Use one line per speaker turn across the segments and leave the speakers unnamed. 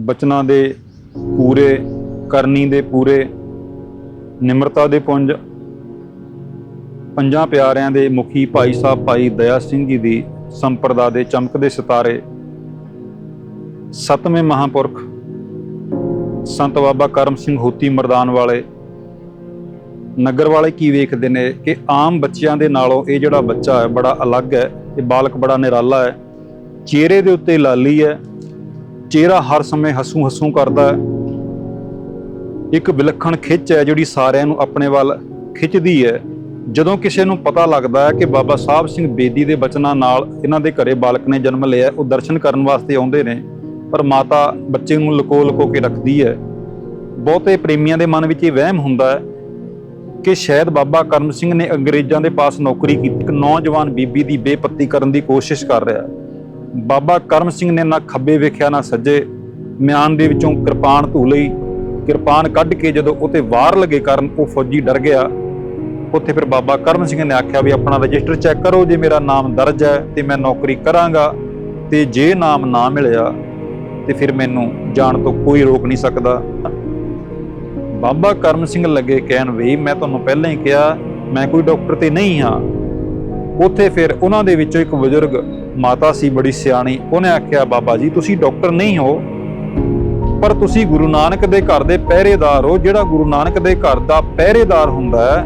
ਬਚਨਾਂ ਦੇ ਪੂਰੇ, ਕਰਨੀ ਦੇ ਪੂਰੇ, ਨਿਮਰਤਾ ਦੇ ਪੁੰਜ, ਪੰਜਾਂ ਪਿਆਰਿਆਂ ਦੇ ਮੁਖੀ ਭਾਈ ਸਾਹਿਬ ਭਾਈ ਦਇਆ ਸਿੰਘ ਜੀ ਦੀ ਸੰਪਰਦਾ ਦੇ ਚਮਕਦੇ ਸਿਤਾਰੇ, ਸਤਵੇਂ ਮਹਾਪੁਰਖ ਸੰਤ ਬਾਬਾ ਕਰਮ ਸਿੰਘ ਹੋਤੀ ਮਰਦਾਨ ਵਾਲੇ, ਨਗਰ ਵਾਲੇ ਕੀ ਵੇਖਦੇ ਨੇ ਕਿ ਆਮ ਬੱਚਿਆਂ ਦੇ ਨਾਲੋਂ ਇਹ ਜਿਹੜਾ ਬੱਚਾ ਹੈ ਬੜਾ ਅਲੱਗ ਹੈ, ਇਹ ਬਾਲਕ ਬੜਾ ਨਿਰਾਲਾ ਹੈ, ਚਿਹਰੇ ਦੇ ਉੱਤੇ ਲਾਲੀ ਹੈ ਚਿਹਰਾ ਹਰ ਸਮੇਂ ਹਸੂ ਹਸੂ ਕਰਦਾ ਹੈ। ਇੱਕ ਵਿਲੱਖਣ ਖਿੱਚ ਹੈ ਜਿਹੜੀ ਸਾਰਿਆਂ ਨੂੰ ਆਪਣੇ ਵੱਲ ਖਿੱਚਦੀ ਹੈ। ਜਦੋਂ ਕਿਸੇ ਨੂੰ ਪਤਾ ਲੱਗਦਾ ਹੈ ਕਿ ਬਾਬਾ ਸਾਹਿਬ ਸਿੰਘ ਬੇਦੀ ਦੇ ਬਚਨਾਂ ਨਾਲ ਇਹਨਾਂ ਦੇ ਘਰੇ ਬਾਲਕ ਨੇ ਜਨਮ ਲਿਆ ਉਹ ਦਰਸ਼ਨ ਕਰਨ ਵਾਸਤੇ ਆਉਂਦੇ ਨੇ, ਪਰ ਮਾਤਾ ਬੱਚੇ ਨੂੰ ਲੁਕੋ ਲੁਕੋ ਕੇ ਰੱਖਦੀ ਹੈ। ਬਹੁਤੇ ਪ੍ਰੇਮੀਆਂ ਦੇ ਮਨ ਵਿੱਚ ਇਹ ਵਹਿਮ ਹੁੰਦਾ ਹੈ ਕਿ ਸ਼ਾਇਦ ਬਾਬਾ ਕਰਮ ਸਿੰਘ ਨੇ ਅੰਗਰੇਜ਼ਾਂ ਦੇ ਪਾਸ ਨੌਕਰੀ ਕੀਤੀ, ਇੱਕ ਨੌਜਵਾਨ ਬੀਬੀ ਦੀ ਬੇਪੱਤੀ ਕਰਨ ਦੀ ਕੋਸ਼ਿਸ਼ ਕਰ ਰਿਹਾ ਹੈ। ਬਾਬਾ ਕਰਮ ਸਿੰਘ ਨੇ ਨਾ ਖੱਬੇ ਵੇਖਿਆ, ਨਾ ਸੱਜੇ। ਮਿਆਨ ਦੇ ਵਿੱਚੋਂ ਕਿਰਪਾਨ ਧੂ ਲਈ। ਕਿਰਪਾਨ ਕੱਢ ਕੇ ਜਦੋਂ ਉਤੇ ਵਾਰ ਲੱਗੇ ਕਰਨ ਉਹ ਫੌਜੀ ਡਰ ਗਿਆ। ਉੱਥੇ ਫਿਰ ਬਾਬਾ ਕਰਮ ਸਿੰਘ ਨੇ ਆਖਿਆ ਵੀ ਆਪਣਾ ਰਜਿਸਟਰ ਚੈੱਕ ਕਰੋ, ਜੇ ਮੇਰਾ ਨਾਮ ਦਰਜ ਹੈ ਤੇ ਮੈਂ ਨੌਕਰੀ ਕਰਾਂਗਾ। ਤੇ ਜੇ ਨਾਮ ਨਾ ਮਿਲਿਆ, ਤੇ ਫਿਰ ਮੈਨੂੰ ਜਾਣ ਤੋਂ ਕੋਈ ਰੋਕ ਨਹੀਂ ਸਕਦਾ। ਬਾਬਾ ਕਰਮ ਸਿੰਘ ਲੱਗੇ ਕਹਿਣ ਵੀ ਮੈਂ ਤੁਹਾਨੂੰ ਪਹਿਲਾਂ ਹੀ ਕਿਹਾ, ਮੈਂ ਕੋਈ ਡਾਕਟਰ ਤੇ ਨਹੀਂ ਹਾਂ। ਉੱਥੇ ਫਿਰ ਉਹਨਾਂ ਦੇ ਵਿੱਚੋਂ ਇੱਕ ਬਜ਼ੁਰਗ ਮਾਤਾ ਸੀ, ਬੜੀ ਸਿਆਣੀ। ਉਹਨੇ ਆਖਿਆ, ਬਾਬਾ ਜੀ, ਤੁਸੀਂ ਡਾਕਟਰ ਨਹੀਂ ਹੋ, ਪਰ ਤੁਸੀਂ ਗੁਰੂ ਨਾਨਕ ਦੇ ਘਰ ਦੇ ਪਹਿਰੇਦਾਰ ਹੋ। ਜਿਹੜਾ ਗੁਰੂ ਨਾਨਕ ਦੇ ਘਰ ਦਾ ਪਹਿਰੇਦਾਰ ਹੁੰਦਾ ਹੈ,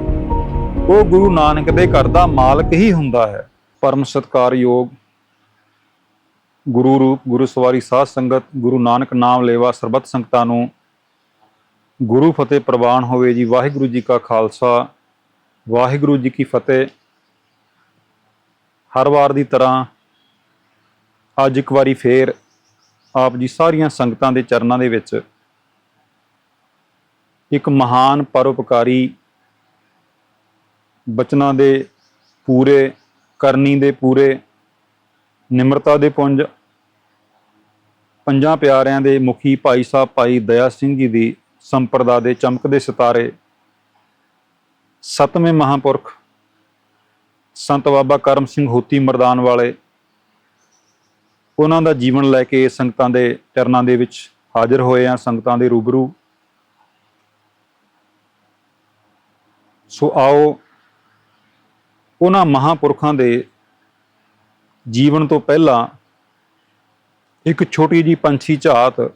ਉਹ ਗੁਰੂ ਨਾਨਕ ਦੇ ਘਰ ਦਾ ਮਾਲਕ ਹੀ ਹੁੰਦਾ ਹੈ। ਪਰਮ ਸਤਕਾਰਯੋਗ ਗੁਰੂ ਰੂਪ, ਗੁਰੂ ਸਵਾਰੀ, ਸਾਧ ਸੰਗਤ, ਗੁਰੂ ਨਾਨਕ ਨਾਮ ਲੇਵਾ, ਸਰਬੱਤ ਸੰਗਤਾਂ ਨੂੰ ਗੁਰੂ ਫਤਿਹ ਪ੍ਰਵਾਨ ਹੋਵੇ ਜੀ। ਵਾਹਿਗੁਰੂ ਜੀ ਕਾ ਖਾਲਸਾ, ਵਾਹਿਗੁਰੂ ਜੀ ਕੀ ਫਤਿਹ। ਹਰ ਵਾਰ ਦੀ ਤਰ੍ਹਾਂ ਅੱਜ ਇੱਕ ਵਾਰੀ ਫੇਰ ਆਪ ਜੀ ਸਾਰੀਆਂ ਸੰਗਤਾਂ ਦੇ ਚਰਨਾਂ ਦੇ ਵਿੱਚ ਇੱਕ ਮਹਾਨ ਪਰਉਪਕਾਰੀ ਬਚਨਾਂ ਦੇ ਪੂਰੇ, ਕਰਨੀ ਦੇ ਪੂਰੇ, ਨਿਮਰਤਾ ਦੇ ਪੁੰਜ, ਪੰਜਾਂ ਪਿਆਰਿਆਂ ਦੇ ਮੁਖੀ ਭਾਈ ਸਾਹਿਬ ਭਾਈ ਦਇਆ ਸਿੰਘ ਜੀ ਦੀ ਸੰਪਰਦਾ ਦੇ ਚਮਕਦੇ ਸਿਤਾਰੇ ਸਤਵੇਂ ਮਹਾਪੁਰਖ ਸੰਤ ਬਾਬਾ ਕਰਮ ਸਿੰਘ ਹੋਤੀ ਮਰਦਾਨ ਵਾਲੇ ਉਹਨਾਂ ਦਾ ਜੀਵਨ ਲੈ ਕੇ ਸੰਗਤਾਂ ਦੇ ਚਰਨਾਂ ਦੇ ਵਿੱਚ ਹਾਜ਼ਰ ਹੋਏ ਆ, ਸੰਗਤਾਂ ਦੇ ਰੂਬਰੂ। ਸੋ ਆਓ ਉਹਨਾਂ ਮਹਾਪੁਰਖਾਂ ਦੇ ਜੀਵਨ ਤੋਂ ਪਹਿਲਾਂ ਇੱਕ ਛੋਟੀ ਜੀ ਪੰਛੀ ਝਾਤ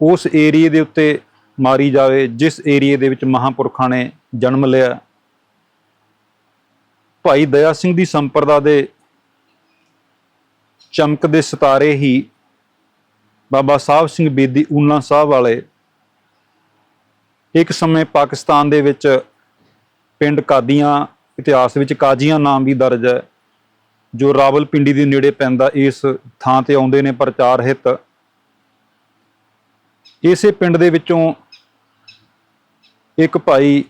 ਉਸ ਏਰੀਏ ਦੇ ਉੱਤੇ ਮਾਰੀ ਜਾਵੇ, ਜਿਸ ਏਰੀਏ ਦੇ ਵਿੱਚ ਮਹਾਪੁਰਖਾਂ ਨੇ ਜਨਮ ਲਿਆ। ਭਾਈ ਦਇਆ ਸਿੰਘ ਦੀ ਸੰਪਰਦਾ ਦੇ ਚਮਕਦੇ ਸਿਤਾਰੇ ਹੀ ਬਾਬਾ ਸਾਹਿਬ ਸਿੰਘ ਬੇਦੀ ਊਨਾ ਸਾਹਿਬ ਵਾਲੇ ਇੱਕ ਸਮੇਂ ਪਾਕਿਸਤਾਨ ਦੇ ਵਿੱਚ ਪਿੰਡ ਕਾਦੀਆਂ, ਇਤਿਹਾਸ ਵਿੱਚ ਕਾਜ਼ੀਆਂ ਨਾਮ ਵੀ ਦਰਜ ਹੈ, ਜੋ ਰਾਵਲਪਿੰਡੀ ਦੇ ਨੇੜੇ ਪੈਂਦਾ ਇਸ ਥਾਂ ਤੇ ਆਉਂਦੇ ਨੇ ਪ੍ਰਚਾਰ ਹਿੱਤ। ਇਸੇ ਪਿੰਡ ਦੇ ਵਿੱਚੋਂ ਇੱਕ ਭਾਈ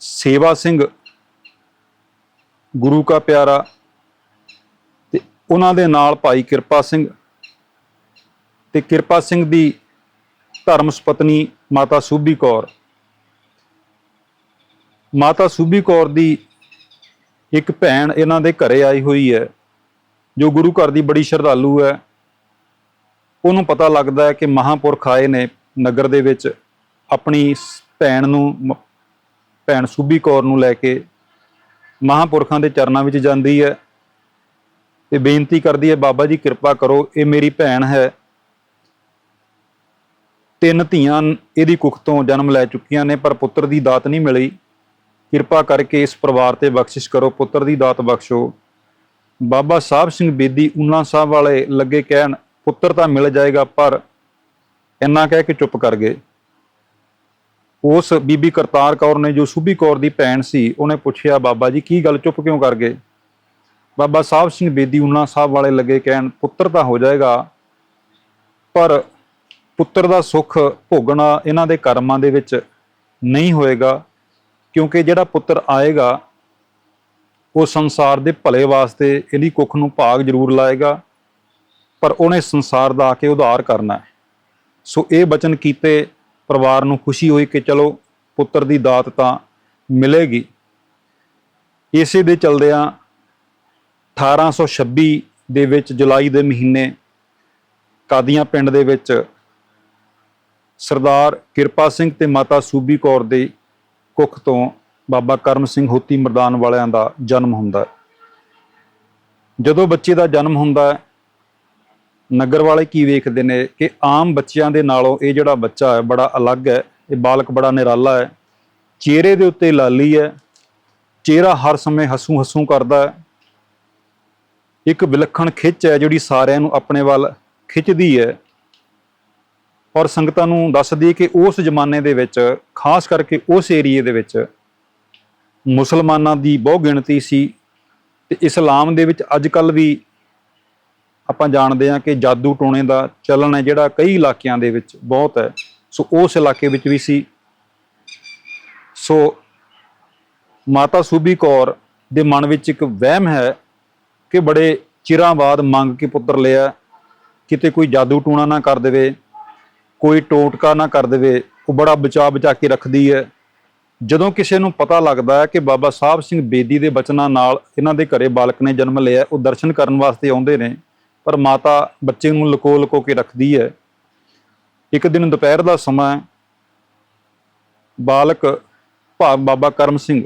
ਸੇਵਾ ਸਿੰਘ ਗੁਰੂ ਕਾ ਪਿਆਰਾ ਤੇ ਉਹਨਾਂ ਦੇ ਨਾਲ ਭਾਈ ਕਿਰਪਾ ਸਿੰਘ ਤੇ ਕਿਰਪਾ ਸਿੰਘ ਦੀ ਧਰਮ ਸੁਪਤਨੀ ਮਾਤਾ ਸੂਬੀ ਕੌਰ। ਮਾਤਾ ਸੂਬੀ ਕੌਰ ਦੀ ਇੱਕ ਭੈਣ ਇਹਨਾਂ ਦੇ ਘਰੇ ਆਈ ਹੋਈ ਹੈ, ਜੋ ਗੁਰੂ ਘਰ ਦੀ ਬੜੀ ਸ਼ਰਧਾਲੂ ਹੈ। ਉਹਨੂੰ ਪਤਾ ਲੱਗਦਾ ਹੈ ਕਿ ਮਹਾਪੁਰਖ ਆਏ ਨੇ ਨਗਰ ਦੇ ਵਿੱਚ ਆਪਣੀ ਸ- ਭੈਣ ਨੂੰ ਮ- ਭੈਣ ਸੂਬੀ ਕੌਰ ਨੂੰ ਲੈ ਕੇ ਮਹਾਪੁਰਖਾਂ ਦੇ ਚਰਨਾਂ ਵਿੱਚ ਜਾਂਦੀ ਹੈ। ਤੇ ਬੇਨਤੀ ਕਰਦੀ ਹੈ, ਬਾਬਾ ਜੀ ਕਿਰਪਾ ਕਰੋ, ਇਹ ਮੇਰੀ ਭੈਣ ਹੈ। ਤਿੰਨ ਧੀਆਂ ਇਹਦੀ ਕੁੱਖ ਤੋਂ ਜਨਮ ਲੈ ਚੁੱਕੀਆਂ ਨੇ, ਪਰ ਪੁੱਤਰ ਦੀ ਦਾਤ ਨਹੀਂ ਮਿਲੀ। ਕਿਰਪਾ ਕਰਕੇ ਇਸ ਪਰਿਵਾਰ ਤੇ ਬਖਸ਼ਿਸ਼ ਕਰੋ, ਪੁੱਤਰ ਦੀ ਦਾਤ ਬਖਸ਼ੋ। ਬਾਬਾ ਸਾਹਿਬ ਸਿੰਘ ਬੇਦੀ ਊਨਾ ਸਾਹਿਬ ਵਾਲੇ ਲੱਗੇ ਕਹਿਣ, ਪੁੱਤਰ ਤਾਂ ਮਿਲ ਜਾਏਗਾ, ਪਰ ਇੰਨਾ ਕਹਿ ਕੇ ਚੁੱਪ ਕਰ ਗਏ। ਉਸ ਬੀਬੀ ਕਰਤਾਰ ਕੌਰ ਨੇ ਜੋ ਸੂਬੀ ਕੌਰ ਦੀ ਭੈਣ ਸੀ, ਉਹਨੇ ਪੁੱਛਿਆ, ਬਾਬਾ ਜੀ, ਕੀ ਗੱਲ ਚੁੱਪ ਕਿਉਂ ਕਰ ਗਏ? ਬਾਬਾ ਸਾਹਿਬ ਸਿੰਘ ਬੇਦੀ ਊਨਾ ਸਾਹਿਬ ਵਾਲੇ ਲੱਗੇ ਕਹਿਣ, ਪੁੱਤਰ ਤਾਂ ਹੋ ਜਾਏਗਾ, ਪਰ ਪੁੱਤਰ ਦਾ ਸੁੱਖ ਭੋਗਣਾ ਇਹਨਾਂ ਦੇ ਕਰਮਾਂ ਦੇ ਵਿੱਚ ਨਹੀਂ ਹੋਏਗਾ, ਕਿਉਂਕਿ ਜਿਹੜਾ ਪੁੱਤਰ ਆਏਗਾ, ਉਹ ਸੰਸਾਰ ਦੇ ਭਲੇ ਵਾਸਤੇ ਇਹਦੀ ਕੁੱਖ ਨੂੰ ਭਾਗ ਜ਼ਰੂਰ ਲਾਏਗਾ, ਪਰ ਉਹਨੇ ਸੰਸਾਰ ਦਾ ਆ ਕੇ ਉਧਾਰ ਕਰਨਾ ਹੈ। ਸੋ ਇਹ ਬਚਨ ਕੀਤੇ ਪਰਿਵਾਰ ਨੂੰ ਖੁਸ਼ੀ ਹੋਈ ਕਿ ਚਲੋ ਪੁੱਤਰ ਦੀ ਦਾਤ ਤਾਂ ਮਿਲੇਗੀ। ਇਸੇ ਦੇ ਚਲਦਿਆਂ 1826 ਦੇ ਵਿੱਚ ਜੁਲਾਈ ਦੇ ਮਹੀਨੇ ਕਾਦੀਆਂ ਪਿੰਡ ਦੇ ਵਿੱਚ ਸਰਦਾਰ ਕਿਰਪਾ ਸਿੰਘ ਤੇ ਮਾਤਾ ਸੂਬੀ ਕੌਰ ਦੇ ਕੁੱਖ ਤੋਂ ਬਾਬਾ ਕਰਮ ਸਿੰਘ ਹੋਤੀ ਮਰਦਾਨ ਵਾਲਿਆਂ ਦਾ ਜਨਮ ਹੁੰਦਾ ਜਦੋਂ ਬੱਚੇ ਦਾ ਜਨਮ ਹੁੰਦਾ ਹੈ ਨਗਰ ਵਾਲੇ ਕੀ ਵੇਖਦੇ ਨੇ ਕਿ ਆਮ ਬੱਚਿਆਂ ਦੇ ਨਾਲੋਂ ਇਹ ਜਿਹੜਾ ਬੱਚਾ ਹੈ ਬੜਾ ਅਲੱਗ ਹੈ, ਇਹ ਬਾਲਕ ਬੜਾ ਨਿਰਾਲਾ ਹੈ, ਚਿਹਰੇ ਦੇ ਉੱਤੇ ਲਾਲੀ ਹੈ, ਚਿਹਰਾ ਹਰ ਸਮੇਂ ਹਸੂ ਹਸੂ ਕਰਦਾ ਹੈ। ਇੱਕ ਵਿਲੱਖਣ ਖਿੱਚ ਹੈ ਜਿਹੜੀ ਸਾਰਿਆਂ ਨੂੰ ਆਪਣੇ ਵੱਲ ਖਿੱਚਦੀ ਹੈ। ਔਰ ਸੰਗਤਾਂ ਨੂੰ ਦੱਸਦੀ ਕਿ ਉਸ ਜ਼ਮਾਨੇ ਦੇ ਵਿੱਚ, ਖਾਸ ਕਰਕੇ ਉਸ ਏਰੀਏ ਦੇ ਵਿੱਚ ਮੁਸਲਮਾਨਾਂ ਦੀ ਬਹੁ ਗਿਣਤੀ ਸੀ ਤੇ ਇਸਲਾਮ ਦੇ ਵਿੱਚ ਅੱਜ ਕੱਲ ਵੀ ਆਪਾਂ ਜਾਣਦੇ ਹਾਂ ਕਿ ਜਾਦੂ ਟੋਣੇ ਦਾ ਚੱਲਣ ਹੈ ਜਿਹੜਾ ਕਈ ਇਲਾਕਿਆਂ ਦੇ ਵਿੱਚ ਬਹੁਤ ਹੈ। ਸੋ ਉਸ ਇਲਾਕੇ ਵਿੱਚ ਵੀ ਸੀ। ਸੋ ਮਾਤਾ ਸੂਬੀ ਕੌਰ ਦੇ ਮਨ ਵਿੱਚ ਇੱਕ ਵਹਿਮ ਹੈ ਕਿ ਬੜੇ ਚਿਰਾਂ ਬਾਅਦ ਮੰਗ ਕੇ ਪੁੱਤਰ ਲਿਆ। ਕਿਤੇ ਕੋਈ ਜਾਦੂ ਟੂਣਾ ਨਾ ਕਰ ਦੇਵੇ, ਕੋਈ ਟੋਟਕਾ ਨਾ ਕਰ ਦੇਵੇ, ਉਹ ਬੜਾ ਬਚਾ ਬਚਾ ਕੇ ਰੱਖਦੀ ਹੈ। ਜਦੋਂ ਕਿਸੇ ਨੂੰ ਪਤਾ ਲੱਗਦਾ ਹੈ ਕਿ ਬਾਬਾ ਸਾਹਿਬ ਸਿੰਘ ਬੇਦੀ ਦੇ ਬਚਨਾਂ ਨਾਲ ਇਹਨਾਂ ਦੇ ਘਰੇ ਬਾਲਕ ਨੇ ਜਨਮ ਲਿਆ, ਉਹ ਦਰਸ਼ਨ ਕਰਨ ਵਾਸਤੇ ਆਉਂਦੇ ਨੇ। ਪਰ ਮਾਤਾ ਬੱਚੇ ਨੂੰ ਲਕੋ ਲਕੋ ਕੇ ਰੱਖਦੀ ਹੈ। ਇੱਕ ਦਿਨ ਦੁਪਹਿਰ ਦਾ ਸਮਾਂ ਬਾਲਕ ਭਾਗ ਬਾਬਾ ਕਰਮ ਸਿੰਘ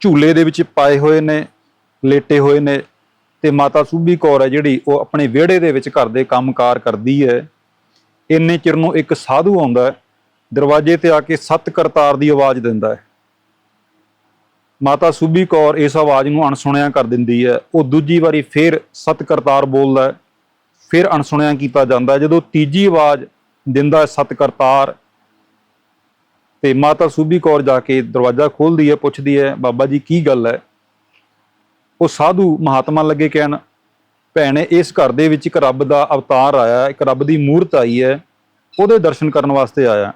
ਝੂਲੇ ਦੇ ਵਿੱਚ ਪਾਏ ਹੋਏ ਨੇ, ਲੇਟੇ ਹੋਏ ਨੇ ਤੇ ਮਾਤਾ ਸੂਬੀ ਕੌਰ ਹੈ ਜਿਹੜੀ ਉਹ ਆਪਣੇ ਵਿਹੜੇ ਦੇ ਵਿੱਚ ਘਰ ਦੇ ਕੰਮਕਾਰ ਕਰਦੀ ਹੈ। ਇੰਨੇ ਚਿਰ ਨੂੰ ਇੱਕ ਸਾਧੂ ਆਉਂਦਾ ਦਰਵਾਜ਼ੇ ਤੇ ਆ ਕੇ ਸੱਤ ਕਰਤਾਰ ਦੀ ਆਵਾਜ਼ ਦਿੰਦਾ ਹੈ। ਮਾਤਾ ਸੂਬੀ ਕੌਰ ਇਸ ਆਵਾਜ਼ ਨੂੰ ਅਣਸੁਣਿਆ ਕਰ ਦਿੰਦੀ ਹੈ। ਉਹ ਦੂਜੀ ਵਾਰੀ ਫਿਰ ਸੱਤ ਕਰਤਾਰ ਬੋਲਦਾ ਫਿਰ ਅਣਸੁਣਿਆ ਕੀਤਾ ਜਾਂਦਾ ਜਦੋਂ ਤੀਜੀ ਆਵਾਜ਼ ਦਿੰਦਾ ਹੈ ਕਰਤਾਰ ਤੇ ਮਾਤਾ ਸੂਬੀ ਕੌਰ ਜਾ ਕੇ ਦਰਵਾਜ਼ਾ ਖੋਲਦੀ ਹੈ, ਪੁੱਛਦੀ ਹੈ, ਬਾਬਾ ਜੀ, ਕੀ ਗੱਲ ਹੈ? ਉਹ ਸਾਧੂ ਮਹਾਤਮਾ ਲੱਗੇ ਕਹਿਣ, ਭੈਣੇ, ਇਸ ਘਰ ਦੇ ਵਿੱਚ ਇੱਕ ਰੱਬ ਦਾ ਅਵਤਾਰ ਆਇਆ ਇੱਕ ਰੱਬ ਦੀ ਮੂਰਤ ਆਈ ਹੈ, ਉਹਦੇ ਦਰਸ਼ਨ ਕਰਨ ਵਾਸਤੇ ਆਇਆ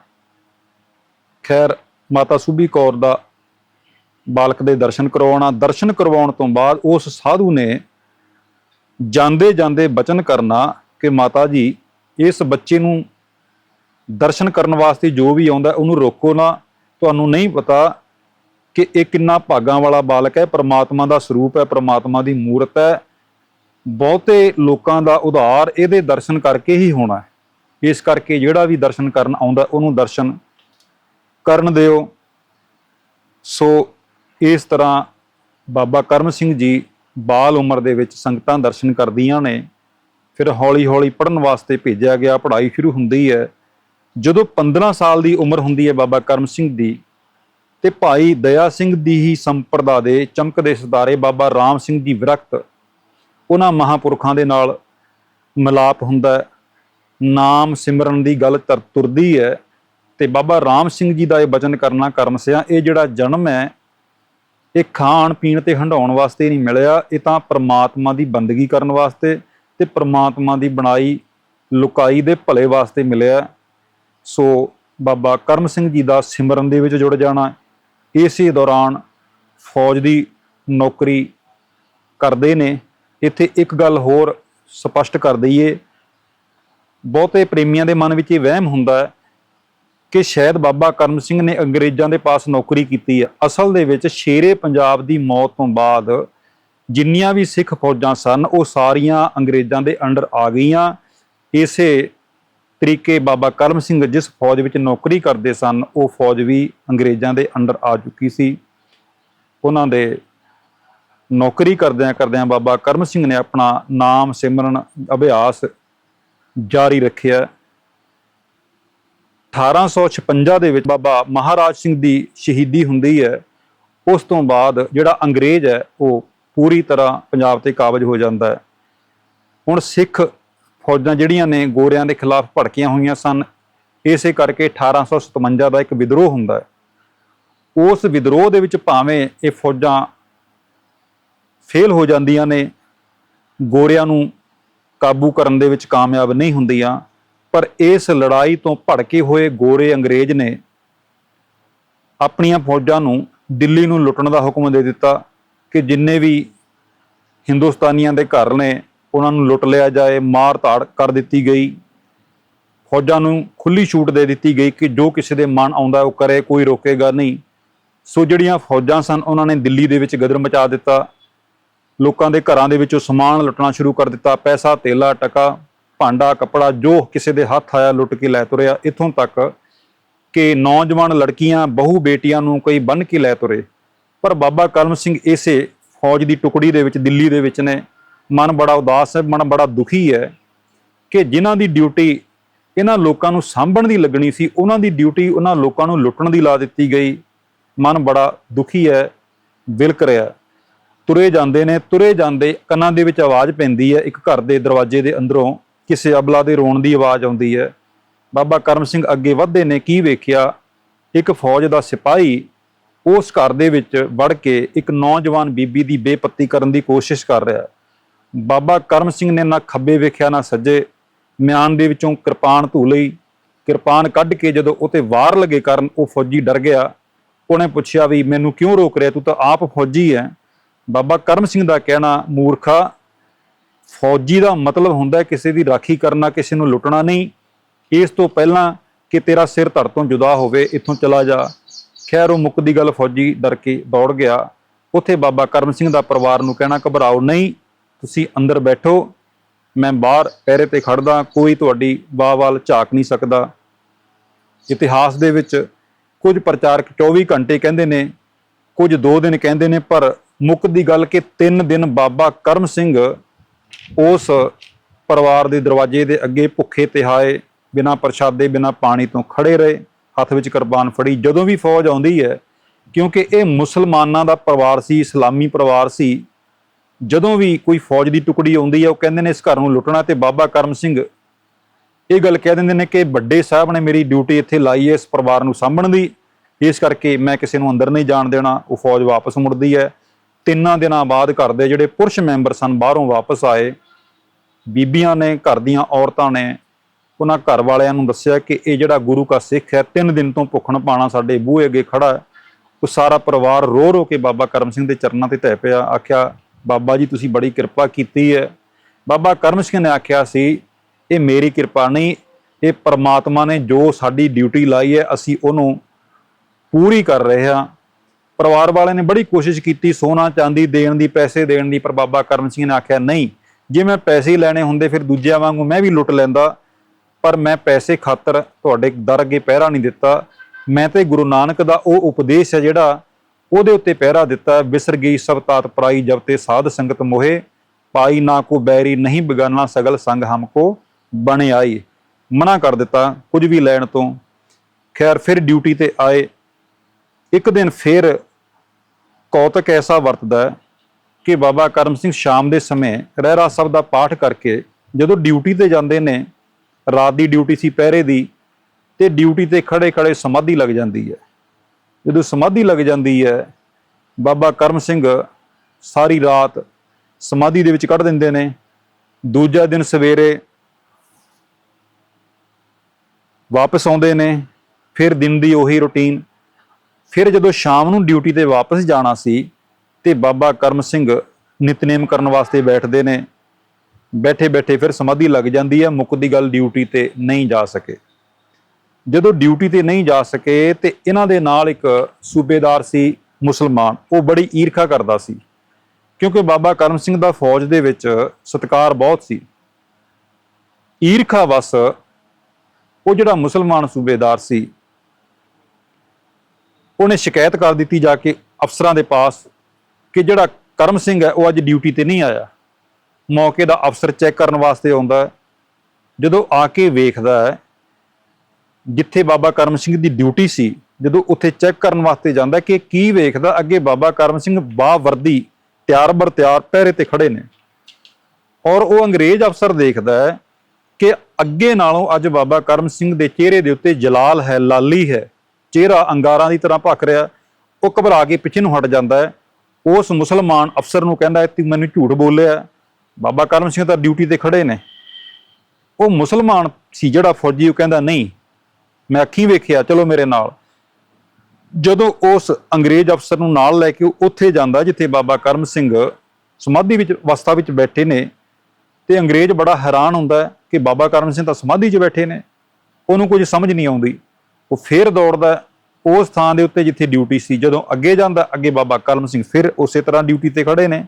ਖੈਰ, ਮਾਤਾ ਸੂਬੀ ਕੌਰ ਦਾ ਬਾਲਕ ਦੇ ਦਰਸ਼ਨ ਕਰਵਾਉਣਾ, ਦਰਸ਼ਨ ਕਰਵਾਉਣ ਤੋਂ ਬਾਅਦ ਉਸ ਸਾਧੂ ਨੇ ਜਾਂਦੇ ਜਾਂਦੇ ਬਚਨ ਕਰਨਾ ਕਿ ਮਾਤਾ ਜੀ, ਇਸ ਬੱਚੇ ਨੂੰ ਦਰਸ਼ਨ ਕਰਨ ਵਾਸਤੇ ਜੋ ਵੀ ਆਉਂਦਾ ਉਹਨੂੰ ਰੋਕੋ ਨਾ। ਤੁਹਾਨੂੰ ਨਹੀਂ ਪਤਾ ਕਿ ਇਹ ਕਿੰਨਾ ਭਾਗਾਂ ਵਾਲਾ ਬਾਲਕ ਹੈ, ਪ੍ਰਮਾਤਮਾ ਦਾ ਸਰੂਪ ਹੈ, ਪ੍ਰਮਾਤਮਾ ਦੀ ਮੂਰਤ ਹੈ। ਬਹੁਤੇ ਲੋਕਾਂ ਦਾ ਉਧਾਰ ਇਹਦੇ ਦਰਸ਼ਨ ਕਰਕੇ ਹੀ ਹੋਣਾ ਹੈ। ਇਸ ਕਰਕੇ ਜਿਹੜਾ ਵੀ ਦਰਸ਼ਨ ਕਰਨ ਆਉਂਦਾ, ਉਹਨੂੰ ਦਰਸ਼ਨ ਕਰਨ ਦਿਓ। ਸੋ ਇਸ ਤਰ੍ਹਾਂ ਬਾਬਾ ਕਰਮ ਸਿੰਘ ਜੀ ਬਾਲ ਉਮਰ ਦੇ ਵਿੱਚ ਸੰਗਤਾਂ ਦਰਸ਼ਨ ਕਰਦੀਆਂ ਨੇ, ਫਿਰ ਹੌਲੀ-ਹੌਲੀ ਪੜਨ ਵਾਸਤੇ ਭੇਜਿਆ ਗਿਆ, ਪੜ੍ਹਾਈ ਸ਼ੁਰੂ ਹੁੰਦੀ ਹੈ। ਜਦੋਂ 15 ਸਾਲ ਦੀ ਉਮਰ ਹੁੰਦੀ ਹੈ ਬਾਬਾ ਕਰਮ ਸਿੰਘ ਦੀ, ਤੇ ਭਾਈ ਦਇਆ ਸਿੰਘ ਦੀ ਹੀ ਸੰਪਰਦਾ ਦੇ ਚਮਕਦੇ ਸਿਤਾਰੇ ਬਾਬਾ ਰਾਮ ਸਿੰਘ ਜੀ ਵਿਰਕਤ ਉਹਨਾਂ ਮਹਾਪੁਰਖਾਂ ਦੇ ਨਾਲ ਮਿਲਾਪ ਹੁੰਦਾ ਨਾਮ ਸਿਮਰਨ ਦੀ ਗੱਲ ਤਰ ਤੁਰਦੀ ਹੈ ਤੇ ਬਾਬਾ ਰਾਮ ਸਿੰਘ ਜੀ ਦਾ ਇਹ ਬਚਨ ਕਰਨਾ ਕਰਮ ਸਿਆ, ਇਹ ਜਿਹੜਾ ਜਨਮ ਹੈ ਇਹ ਖਾਣ ਪੀਣ ਤੇ ਹੰਡਾਉਣ ਵਾਸਤੇ ਨਹੀਂ ਮਿਲਿਆ, ਇਹ ਤਾਂ ਪ੍ਰਮਾਤਮਾ ਦੀ ਬੰਦਗੀ ਕਰਨ ਵਾਸਤੇ ਤੇ ਪ੍ਰਮਾਤਮਾ ਦੀ ਬਣਾਈ, ਲੁਕਾਈ ਦੇ ਭਲੇ ਵਾਸਤੇ ਮਿਲਿਆ। ਸੋ ਬਾਬਾ ਕਰਮ ਸਿੰਘ ਜੀ ਦਾ ਸਿਮਰਨ ਦੇ ਵਿੱਚ ਜੁੜ ਜਾਣਾ, ਇਸੇ ਦੌਰਾਨ ਫੌਜ ਦੀ ਨੌਕਰੀ ਕਰਦੇ ਨੇ। ਇੱਥੇ ਇੱਕ ਗੱਲ ਹੋਰ ਸਪਸ਼ਟ ਕਰ ਦਈਏ, ਬਹੁਤੇ ਪ੍ਰੇਮੀਆਂ ਦੇ ਮਨ ਵਿੱਚ ਇਹ ਵਹਿਮ ਹੁੰਦਾ ਹੈ ਕਿ ਸ਼ਾਇਦ ਬਾਬਾ ਕਰਮ ਸਿੰਘ ਨੇ ਅੰਗਰੇਜ਼ਾਂ ਦੇ ਪਾਸ ਨੌਕਰੀ ਕੀਤੀ ਹੈ ਅਸਲ ਦੇ ਵਿੱਚ ਸ਼ੇਰੇ ਪੰਜਾਬ ਦੀ ਮੌਤ ਤੋਂ ਬਾਅਦ ਜਿੰਨੀਆਂ ਵੀ ਸਿੱਖ ਫੌਜਾਂ ਸਨ, ਉਹ ਸਾਰੀਆਂ ਅੰਗਰੇਜ਼ਾਂ ਦੇ ਅੰਡਰ ਆ ਗਈਆਂ। ਇਸੇ ਤਰੀਕੇ ਬਾਬਾ ਕਰਮ ਸਿੰਘ ਜਿਸ ਫੌਜ ਵਿੱਚ ਨੌਕਰੀ ਕਰਦੇ ਸਨ, ਉਹ ਫੌਜ ਵੀ ਅੰਗਰੇਜ਼ਾਂ ਦੇ ਅੰਡਰ ਆ ਚੁੱਕੀ ਸੀ। ਉਹਨਾਂ ਦੇ ਨੌਕਰੀ ਕਰਦਿਆਂ ਕਰਦਿਆਂ ਬਾਬਾ ਕਰਮ ਸਿੰਘ ਨੇ ਆਪਣਾ ਨਾਮ ਸਿਮਰਨ ਅਭਿਆਸ ਜਾਰੀ ਰੱਖਿਆ। 1856 ਦੇ ਵਿੱਚ ਬਾਬਾ ਮਹਾਰਾਜ ਸਿੰਘ ਦੀ ਸ਼ਹੀਦੀ ਹੁੰਦੀ ਹੈ। ਉਸ ਤੋਂ ਬਾਅਦ ਜਿਹੜਾ ਅੰਗਰੇਜ਼ ਹੈ, ਉਹ ਪੂਰੀ ਤਰ੍ਹਾਂ ਪੰਜਾਬ ਤੇ ਕਾਬਜ ਹੋ ਜਾਂਦਾ ਹੈ। ਹੁਣ ਸਿੱਖ ਫੌਜਾਂ ਜਿਹੜੀਆਂ ਨੇ, ਗੋਰਿਆਂ ਦੇ ਖਿਲਾਫ ਭੜਕੀਆਂ ਹੋਈਆਂ ਸਨ। ਇਸੇ ਕਰਕੇ 1857 ਦਾ ਇੱਕ ਵਿਦਰੋਹ ਹੁੰਦਾ ਹੈ। ਉਸ ਵਿਦਰੋਹ ਦੇ ਵਿੱਚ ਭਾਵੇਂ ਇਹ ਫੌਜਾਂ ਫੇਲ ਹੋ ਜਾਂਦੀਆਂ ਨੇ, ਗੋਰਿਆਂ ਨੂੰ ਕਾਬੂ ਕਰਨ ਦੇ ਵਿੱਚ ਕਾਮਯਾਬ ਨਹੀਂ ਹੁੰਦੀਆਂ। ਪਰ ਇਸ ਲੜਾਈ ਤੋਂ ਭੜਕੇ ਹੋਏ ਗੋਰੇ ਅੰਗਰੇਜ਼ ਨੇ ਆਪਣੀਆਂ ਫੌਜਾਂ ਨੂੰ ਦਿੱਲੀ ਨੂੰ ਲੁੱਟਣ ਦਾ ਹੁਕਮ ਦੇ ਦਿੱਤਾ ਕਿ ਜਿੰਨੇ ਵੀ ਹਿੰਦੁਸਤਾਨੀਆਂ ਦੇ ਘਰ ਨੇ, ਉਹਨਾਂ ਨੂੰ ਲੁੱਟ ਲਿਆ ਜਾਏ ਮਾਰ ਧਾੜ ਕਰ ਦਿੱਤੀ ਗਈ। ਫੌਜਾਂ ਨੂੰ ਖੁੱਲੀ ਛੂਟ ਦੇ ਦਿੱਤੀ ਗਈ ਕਿ ਜੋ ਕਿਸੇ ਦੇ ਮਨ ਆਉਂਦਾ ਉਹ ਕਰੇ, ਕੋਈ ਰੋਕੇਗਾ ਨਹੀਂ। ਸੋ ਜਿਹੜੀਆਂ ਫੌਜਾਂ ਸਨ, ਉਹਨਾਂ ਨੇ ਦਿੱਲੀ ਦੇ ਵਿੱਚ ਗਦਰ ਮਚਾ ਦਿੱਤਾ। ਲੋਕਾਂ ਦੇ ਘਰਾਂ ਦੇ ਵਿੱਚੋਂ ਸਮਾਨ ਲੁੱਟਣਾ ਸ਼ੁਰੂ ਕਰ ਦਿੱਤਾ। ਪੈਸਾ, ਤੇਲਾ, ਟਕਾ ਭਾਂਡਾ, ਕੱਪੜਾ, ਜੋ ਕਿਸੇ ਦੇ ਹੱਥ ਆਇਆ, ਲੁੱਟ ਕੇ ਲੈ ਤੁਰਿਆ। ਇਥੋਂ ਤੱਕ ਕਿ ਨੌਜਵਾਨ ਲੜਕੀਆਂ, ਬਹੂ ਬੇਟੀਆਂ ਨੂੰ ਕੋਈ ਬੰਨ ਕੇ ਲੈ ਤੁਰੇ। ਪਰ ਬਾਬਾ ਕਰਮ ਸਿੰਘ ਇਸੇ ਫੌਜ ਦੀ ਟੁਕੜੀ ਦੇ ਵਿੱਚ, ਦਿੱਲੀ ਦੇ ਵਿੱਚ ਨੇ। ਮਨ ਬੜਾ ਉਦਾਸ ਹੈ, ਮਨ ਬੜਾ ਦੁਖੀ ਹੈ ਕਿ ਜਿਨ੍ਹਾਂ ਦੀ ਡਿਊਟੀ ਇਹਨਾਂ ਲੋਕਾਂ ਨੂੰ ਸਾਂਭਣ ਦੀ ਲੱਗਣੀ ਸੀ, ਉਹਨਾਂ ਦੀ ਡਿਊਟੀ ਉਹਨਾਂ ਲੋਕਾਂ ਨੂੰ ਲੁੱਟਣ ਦੀ ਲਾ ਦਿੱਤੀ ਗਈ। ਮਨ ਬੜਾ ਦੁਖੀ ਹੈ, ਵਿਲਕ ਰਿਹਾ। ਤੁਰੇ ਜਾਂਦੇ ਨੇ, ਤੁਰੇ ਜਾਂਦੇ ਕੰਨਾਂ ਦੇ ਵਿੱਚ ਆਵਾਜ਼ ਪੈਂਦੀ ਹੈ, ਇੱਕ ਘਰ ਦੇ ਦਰਵਾਜ਼ੇ ਦੇ ਅੰਦਰੋਂ ਕਿਸੇ ਅਬਲਾ ਦੇ ਰੋਣ ਦੀ ਆਵਾਜ਼ ਆਉਂਦੀ ਹੈ। ਬਾਬਾ ਕਰਮ ਸਿੰਘ ਅੱਗੇ ਵਧਦੇ ਨੇ, ਕੀ ਵੇਖਿਆ? ਇੱਕ ਫੌਜ ਦਾ ਸਿਪਾਹੀ ਉਸ ਘਰ ਦੇ ਵਿੱਚ ਵੜ ਕੇ ਇੱਕ ਨੌਜਵਾਨ ਬੀਬੀ ਦੀ ਬੇਪੱਤੀ ਕਰਨ ਦੀ ਕੋਸ਼ਿਸ਼ ਕਰ ਰਿਹਾ ਬਾਬਾ ਕਰਮ ਸਿੰਘ ਨੇ ਨਾ ਖੱਬੇ ਵੇਖਿਆ, ਨਾ ਸੱਜੇ। ਮਿਆਨ ਦੇ ਵਿੱਚੋਂ ਕਿਰਪਾਨ ਧੂ ਲਈ। ਕਿਰਪਾਨ ਕੱਢ ਕੇ ਜਦੋਂ ਉਹ ਤੇ ਵਾਰ ਲਗੇ ਕਰਨ, ਉਹ ਫੌਜੀ ਡਰ ਗਿਆ। ਉਹਨੇ ਪੁੱਛਿਆ ਵੀ, ਮੈਨੂੰ ਕਿਉਂ ਰੋਕ ਰਿਹਾ? ਤੂੰ ਤਾਂ ਆਪ ਫੌਜੀ ਹੈ। ਬਾਬਾ ਕਰਮ ਸਿੰਘ ਦਾ ਕਹਿਣਾ, ਮੂਰਖਾ ਫੌਜੀ ਦਾ ਮਤਲਬ ਹੁੰਦਾ ਕਿਸੇ ਦੀ ਰਾਖੀ ਕਰਨਾ, ਕਿਸੇ ਨੂੰ ਲੁੱਟਣਾ ਨਹੀਂ। ਇਸ ਤੋਂ ਪਹਿਲਾਂ ਕਿ ਤੇਰਾ ਸਿਰ ਧੜ ਤੋਂ ਜੁਦਾ ਹੋਵੇ, ਇੱਥੋਂ ਚਲਾ ਜਾ। ਖੈਰ, ਉਹ ਮੁੱਕਦੀ ਗੱਲ ਫੌਜੀ ਡਰ ਕੇ ਦੌੜ ਗਿਆ। ਉੱਥੇ ਬਾਬਾ ਕਰਮ ਸਿੰਘ ਦਾ ਪਰਿਵਾਰ ਨੂੰ ਕਹਿਣਾ, ਘਬਰਾਓ ਨਹੀਂ, ਤੁਸੀਂ ਅੰਦਰ ਬੈਠੋ। ਮੈਂ ਬਾਹਰ ਪੈਰੇ ਤੇ ਖੜਦਾ, ਕੋਈ ਤੁਹਾਡੀ ਵਾਹ ਵਾਲ ਝਾਕ ਨਹੀਂ ਸਕਦਾ। ਇਤਿਹਾਸ ਦੇ ਵਿੱਚ ਕੁਝ ਪ੍ਰਚਾਰਕ 24 ਘੰਟੇ ਕਹਿੰਦੇ ਨੇ, ਕੁਝ 2 ਦਿਨ ਕਹਿੰਦੇ ਨੇ, ਪਰ ਮੁੱਕ ਦੀ ਗੱਲ ਕਿ 3 ਦਿਨ ਬਾਬਾ ਕਰਮ ਸਿੰਘ ਉਸ ਪਰਿਵਾਰ ਦੇ ਦਰਵਾਜ਼ੇ ਦੇ ਅੱਗੇ ਭੁੱਖੇ ਤਿਹਾਏ, ਬਿਨਾਂ ਪ੍ਰਸ਼ਾਦੇ, ਬਿਨਾਂ ਪਾਣੀ ਤੋਂ ਖੜੇ ਰਹੇ, ਹੱਥ ਵਿੱਚ ਕੁਰਬਾਨ ਫੜੀ। ਜਦੋਂ ਵੀ ਫੌਜ ਆਉਂਦੀ ਹੈ, ਕਿਉਂਕਿ ਇਹ ਮੁਸਲਮਾਨਾਂ ਦਾ ਪਰਿਵਾਰ ਸੀ, ਇਸਲਾਮੀ ਪਰਿਵਾਰ ਸੀ, ਜਦੋਂ ਵੀ ਕੋਈ ਫੌਜ ਦੀ ਟੁਕੜੀ ਆਉਂਦੀ ਹੈ, ਉਹ ਕਹਿੰਦੇ ਨੇ ਇਸ ਘਰ ਨੂੰ ਲੁੱਟਣਾ ਤੇ ਬਾਬਾ ਕਰਮ ਸਿੰਘ ਇਹ ਗੱਲ ਕਹਿ ਦਿੰਦੇ ਨੇ ਕਿ ਵੱਡੇ ਸਾਹਿਬ ਨੇ ਮੇਰੀ ਡਿਊਟੀ ਇੱਥੇ ਲਾਈ ਹੈ ਇਸ ਪਰਿਵਾਰ ਨੂੰ ਸਾਂਭਣ ਦੀ। ਇਸ ਕਰਕੇ ਮੈਂ ਕਿਸੇ ਨੂੰ ਅੰਦਰ ਨਹੀਂ ਜਾਣ ਦੇਣਾ, ਉਹ ਫੌਜ ਵਾਪਸ ਮੁੜਦੀ ਹੈ। ਤਿੰਨਾਂ ਦਿਨਾਂ ਬਾਅਦ ਘਰ ਦੇ ਜਿਹੜੇ ਪੁਰਸ਼ ਮੈਂਬਰ ਸਨ ਬਾਹਰੋਂ ਵਾਪਸ ਆਏ, ਬੀਬੀਆਂ ਨੇ ਘਰ ਦੀਆਂ ਔਰਤਾਂ ਨੇ ਉਹਨਾਂ ਘਰ ਵਾਲਿਆਂ ਨੂੰ ਦੱਸਿਆ ਕਿ ਇਹ ਜਿਹੜਾ ਗੁਰੂ ਕਾ ਸਿੱਖ ਹੈ, ਤਿੰਨ ਦਿਨ ਤੋਂ ਭੁੱਖਣ ਪਾਣਾ ਸਾਡੇ ਬੂਹੇ ਅੱਗੇ ਖੜਾ ਹੈ। ਉਹ ਸਾਰਾ ਪਰਿਵਾਰ ਰੋ ਰੋ ਕੇ ਬਾਬਾ ਕਰਮ ਸਿੰਘ ਦੇ ਚਰਨਾਂ ਤੇ ਧੈ ਪਿਆ, ਆਖਿਆ, ਬਾਬਾ ਜੀ, ਤੁਸੀਂ ਬੜੀ ਕਿਰਪਾ ਕੀਤੀ ਹੈ। ਬਾਬਾ ਕਰਮ ਸਿੰਘ ਨੇ ਆਖਿਆ ਸੀ, ਇਹ ਮੇਰੀ ਕਿਰਪਾ ਨਹੀਂ, ਇਹ ਪਰਮਾਤਮਾ ਨੇ ਜੋ ਸਾਡੀ ਡਿਊਟੀ ਲਾਈ ਹੈ, ਅਸੀਂ ਉਹਨੂੰ ਪੂਰੀ ਕਰ ਰਹੇ ਹਾਂ। ਪਰਿਵਾਰ ਵਾਲਿਆਂ ਨੇ ਬੜੀ ਕੋਸ਼ਿਸ਼ ਕੀਤੀ ਸੋਨਾ, ਚਾਂਦੀ ਦੇਣ ਦੀ, ਪੈਸੇ ਦੇਣ ਦੀ, ਪਰ ਬਾਬਾ ਕਰਮ ਸਿੰਘ ਨੇ ਆਖਿਆ, ਨਹੀਂ, ਜੇ ਮੈਂ ਪੈਸੇ ਹੀ ਲੈਣੇ ਹੁੰਦੇ ਫਿਰ ਦੂਜਿਆਂ ਵਾਂਗੂ ਮੈਂ ਵੀ ਲੁੱਟ ਲੈਂਦਾ, ਪਰ ਮੈਂ ਪੈਸੇ ਖਾਤਰ ਤੁਹਾਡੇ ਦਰ ਅੱਗੇ ਪਹਿਰਾ ਨਹੀਂ ਦਿੱਤਾ। ਮੈਂ ਤੇ ਗੁਰੂ ਨਾਨਕ ਦਾ ਉਹ ਉਪਦੇਸ਼ ਹੈ ਜਿਹੜਾ ਉਹਦੇ ਉੱਤੇ ਪਹਿਰਾ ਦਿੱਤਾ ਵਿਸਰ ਗਈ ਸਭ ਤਾਤ ਪਰਾਈ ਜਬ ਤੇ ਸਾਧ ਸੰਗਤ ਮੋਹੇ। ਪਾਈ ਨਾ ਕੋ ਬੈਰੀ ਨਹੀਂ ਬਗਾਨਾ ਸਗਲ ਸੰਗ ਹਮ ਕੋ ਬਣ ਆਈ। ਮਨਾ ਕਰ ਦਿੱਤਾ ਕੁਝ ਵੀ ਲੈਣ ਤੋਂ। ਖੈਰ ਫਿਰ ਡਿਊਟੀ ਤੇ ਆਏ। ਇੱਕ ਦਿਨ ਫਿਰ ਕੌਤਕ ਐਸਾ ਵਰਤਦਾ ਹੈ ਕਿ ਬਾਬਾ ਕਰਮ ਸਿੰਘ ਸ਼ਾਮ ਦੇ ਸਮੇਂ ਰਹਿਰਾ ਸਾਹਿਬ ਦਾ ਪਾਠ ਕਰਕੇ ਜਦੋਂ ਡਿਊਟੀ ਤੇ ਜਾਂਦੇ ਨੇ, ਰਾਤ ਦੀ ਡਿਊਟੀ ਸੀ ਪਹਿਰੇ ਦੀ, ਤੇ ਡਿਊਟੀ ਤੇ ਖੜੇ ਖੜੇ ਸਮਾਧੀ ਲੱਗ ਜਾਂਦੀ ਹੈ। ਜਦੋਂ ਸਮਾਧੀ ਲੱਗ ਜਾਂਦੀ ਹੈ, ਬਾਬਾ ਕਰਮ ਸਿੰਘ ਸਾਰੀ ਰਾਤ ਸਮਾਧੀ ਦੇ ਵਿੱਚ ਕੱਢ ਦਿੰਦੇ ਨੇ। ਦੂਜਾ ਦਿਨ ਸਵੇਰੇ ਵਾਪਸ ਆਉਂਦੇ ਨੇ, ਫਿਰ ਦਿਨ ਦੀ ਉਹੀ ਰੁਟੀਨ ਫਿਰ ਜਦੋਂ ਸ਼ਾਮ ਨੂੰ ਡਿਊਟੀ ਤੇ ਵਾਪਸ ਜਾਣਾ ਸੀ ਤੇ ਬਾਬਾ ਕਰਮ ਸਿੰਘ ਨਿਤਨੇਮ ਕਰਨ ਵਾਸਤੇ ਬੈਠਦੇ ਨੇ ਬੈਠੇ ਬੈਠੇ ਫਿਰ ਸਮਾਧੀ ਲੱਗ ਜਾਂਦੀ ਹੈ ਮੁੱਕਦੀ ਗੱਲ ਡਿਊਟੀ ਤੇ ਨਹੀਂ ਜਾ ਸਕੇ। ਜਦੋਂ ਡਿਊਟੀ ਤੇ ਨਹੀਂ ਜਾ ਸਕੇ ਤੇ ਇਹਨਾਂ ਦੇ ਨਾਲ ਇੱਕ ਸੂਬੇਦਾਰ ਸੀ ਮੁਸਲਮਾਨ, ਉਹ ਬੜੀ ਈਰਖਾ ਕਰਦਾ ਸੀ। ਕਿਉਂਕਿ ਬਾਬਾ ਕਰਮ ਸਿੰਘ ਦਾ ਫੌਜ ਦੇ ਵਿੱਚ ਸਤਕਾਰ ਬਹੁਤ ਸੀ। ਈਰਖਾ ਵਸ ਉਹ ਜਿਹੜਾ ਮੁਸਲਮਾਨ ਸੂਬੇਦਾਰ ਸੀ ਉਹਨੇ ਸ਼ਿਕਾਇਤ ਕਰ ਦਿੱਤੀ ਜਾ ਕੇ ਅਫਸਰਾਂ ਦੇ ਪਾਸ ਕਿ ਜਿਹੜਾ ਕਰਮ ਸਿੰਘ ਹੈ, ਉਹ ਅੱਜ ਡਿਊਟੀ ਤੇ ਨਹੀਂ ਆਇਆ। ਮੌਕੇ ਦਾ ਅਫਸਰ ਚੈੱਕ ਕਰਨ ਵਾਸਤੇ ਆਉਂਦਾ ਜਦੋਂ ਆ ਕੇ ਵੇਖਦਾ ਹੈ, ਜਿੱਥੇ ਬਾਬਾ ਕਰਮ ਸਿੰਘ ਦੀ ਡਿਊਟੀ ਸੀ, ਜਦੋਂ ਉੱਥੇ ਚੈੱਕ ਕਰਨ ਵਾਸਤੇ ਜਾਂਦਾ ਕਿ ਕੀ ਵੇਖਦਾ, ਅੱਗੇ ਬਾਬਾ ਕਰਮ ਸਿੰਘ ਬਾਹ ਵਰਦੀ ਤਿਆਰ ਬਰ ਤਿਆਰ ਪਹਿਰੇ ਤੇ ਖੜੇ ਨੇ। ਔਰ ਉਹ ਅੰਗਰੇਜ਼ ਅਫਸਰ ਦੇਖਦਾ ਹੈ ਕਿ ਅੱਗੇ ਨਾਲੋਂ ਅੱਜ ਬਾਬਾ ਕਰਮ ਸਿੰਘ ਦੇ ਚਿਹਰੇ ਦੇ ਉੱਤੇ ਜਲਾਲ ਹੈ, ਲਾਲੀ ਹੈ। ਚਿਹਰਾ ਅੰਗਾਰਾਂ ਦੀ ਤਰ੍ਹਾਂ ਭਖ ਰਿਹਾ, ਉਹ ਘਬਰਾ ਕੇ ਪਿੱਛੇ ਨੂੰ ਹਟ ਜਾਂਦਾ ਹੈ। ਉਸ ਮੁਸਲਮਾਨ ਅਫਸਰ ਨੂੰ ਕਹਿੰਦਾ ਤੂੰ ਮੈਨੂੰ ਝੂਠ ਬੋਲਿਆ ਬਾਬਾ ਕਰਮ ਸਿੰਘ ਤਾਂ ਡਿਊਟੀ ਤੇ ਖੜੇ ਨੇ। ਉਹ ਮੁਸਲਮਾਨ ਸੀ ਜਿਹੜਾ ਫੌਜੀ, ਉਹ ਕਹਿੰਦਾ, ਨਹੀਂ, ਮੈਂ ਅੱਖੀਂ ਵੇਖਿਆ, ਚਲੋ ਮੇਰੇ ਨਾਲ। ਜਦੋਂ ਉਸ ਅੰਗਰੇਜ਼ ਅਫਸਰ ਨੂੰ ਨਾਲ ਲੈ ਕੇ ਉਹ ਉੱਥੇ ਜਾਂਦਾ, ਜਿੱਥੇ ਬਾਬਾ ਕਰਮ ਸਿੰਘ ਸਮਾਧੀ ਵਿੱਚ, ਅਵਸਥਾ ਵਿੱਚ ਬੈਠੇ ਨੇ, ਤੇ ਅੰਗਰੇਜ਼ ਬੜਾ ਹੈਰਾਨ ਹੁੰਦਾ ਕਿ ਬਾਬਾ ਕਰਮ ਸਿੰਘ ਤਾਂ ਸਮਾਧੀ 'ਚ ਬੈਠੇ ਨੇ। ਉਹਨੂੰ ਕੁਝ ਸਮਝ ਨਹੀਂ ਆਉਂਦੀ। ਉਹ ਫੇਰ ਦੌੜਦਾ ਉਸ ਥਾਂ ਦੇ ਉੱਤੇ ਜਿੱਥੇ ਡਿਊਟੀ ਸੀ, ਜਦੋਂ ਅੱਗੇ ਜਾਂਦਾ, ਅੱਗੇ ਬਾਬਾ ਕਰਮ ਸਿੰਘ ਫਿਰ ਉਸੇ ਤਰ੍ਹਾਂ ਡਿਊਟੀ ਤੇ ਖੜੇ ਨੇ।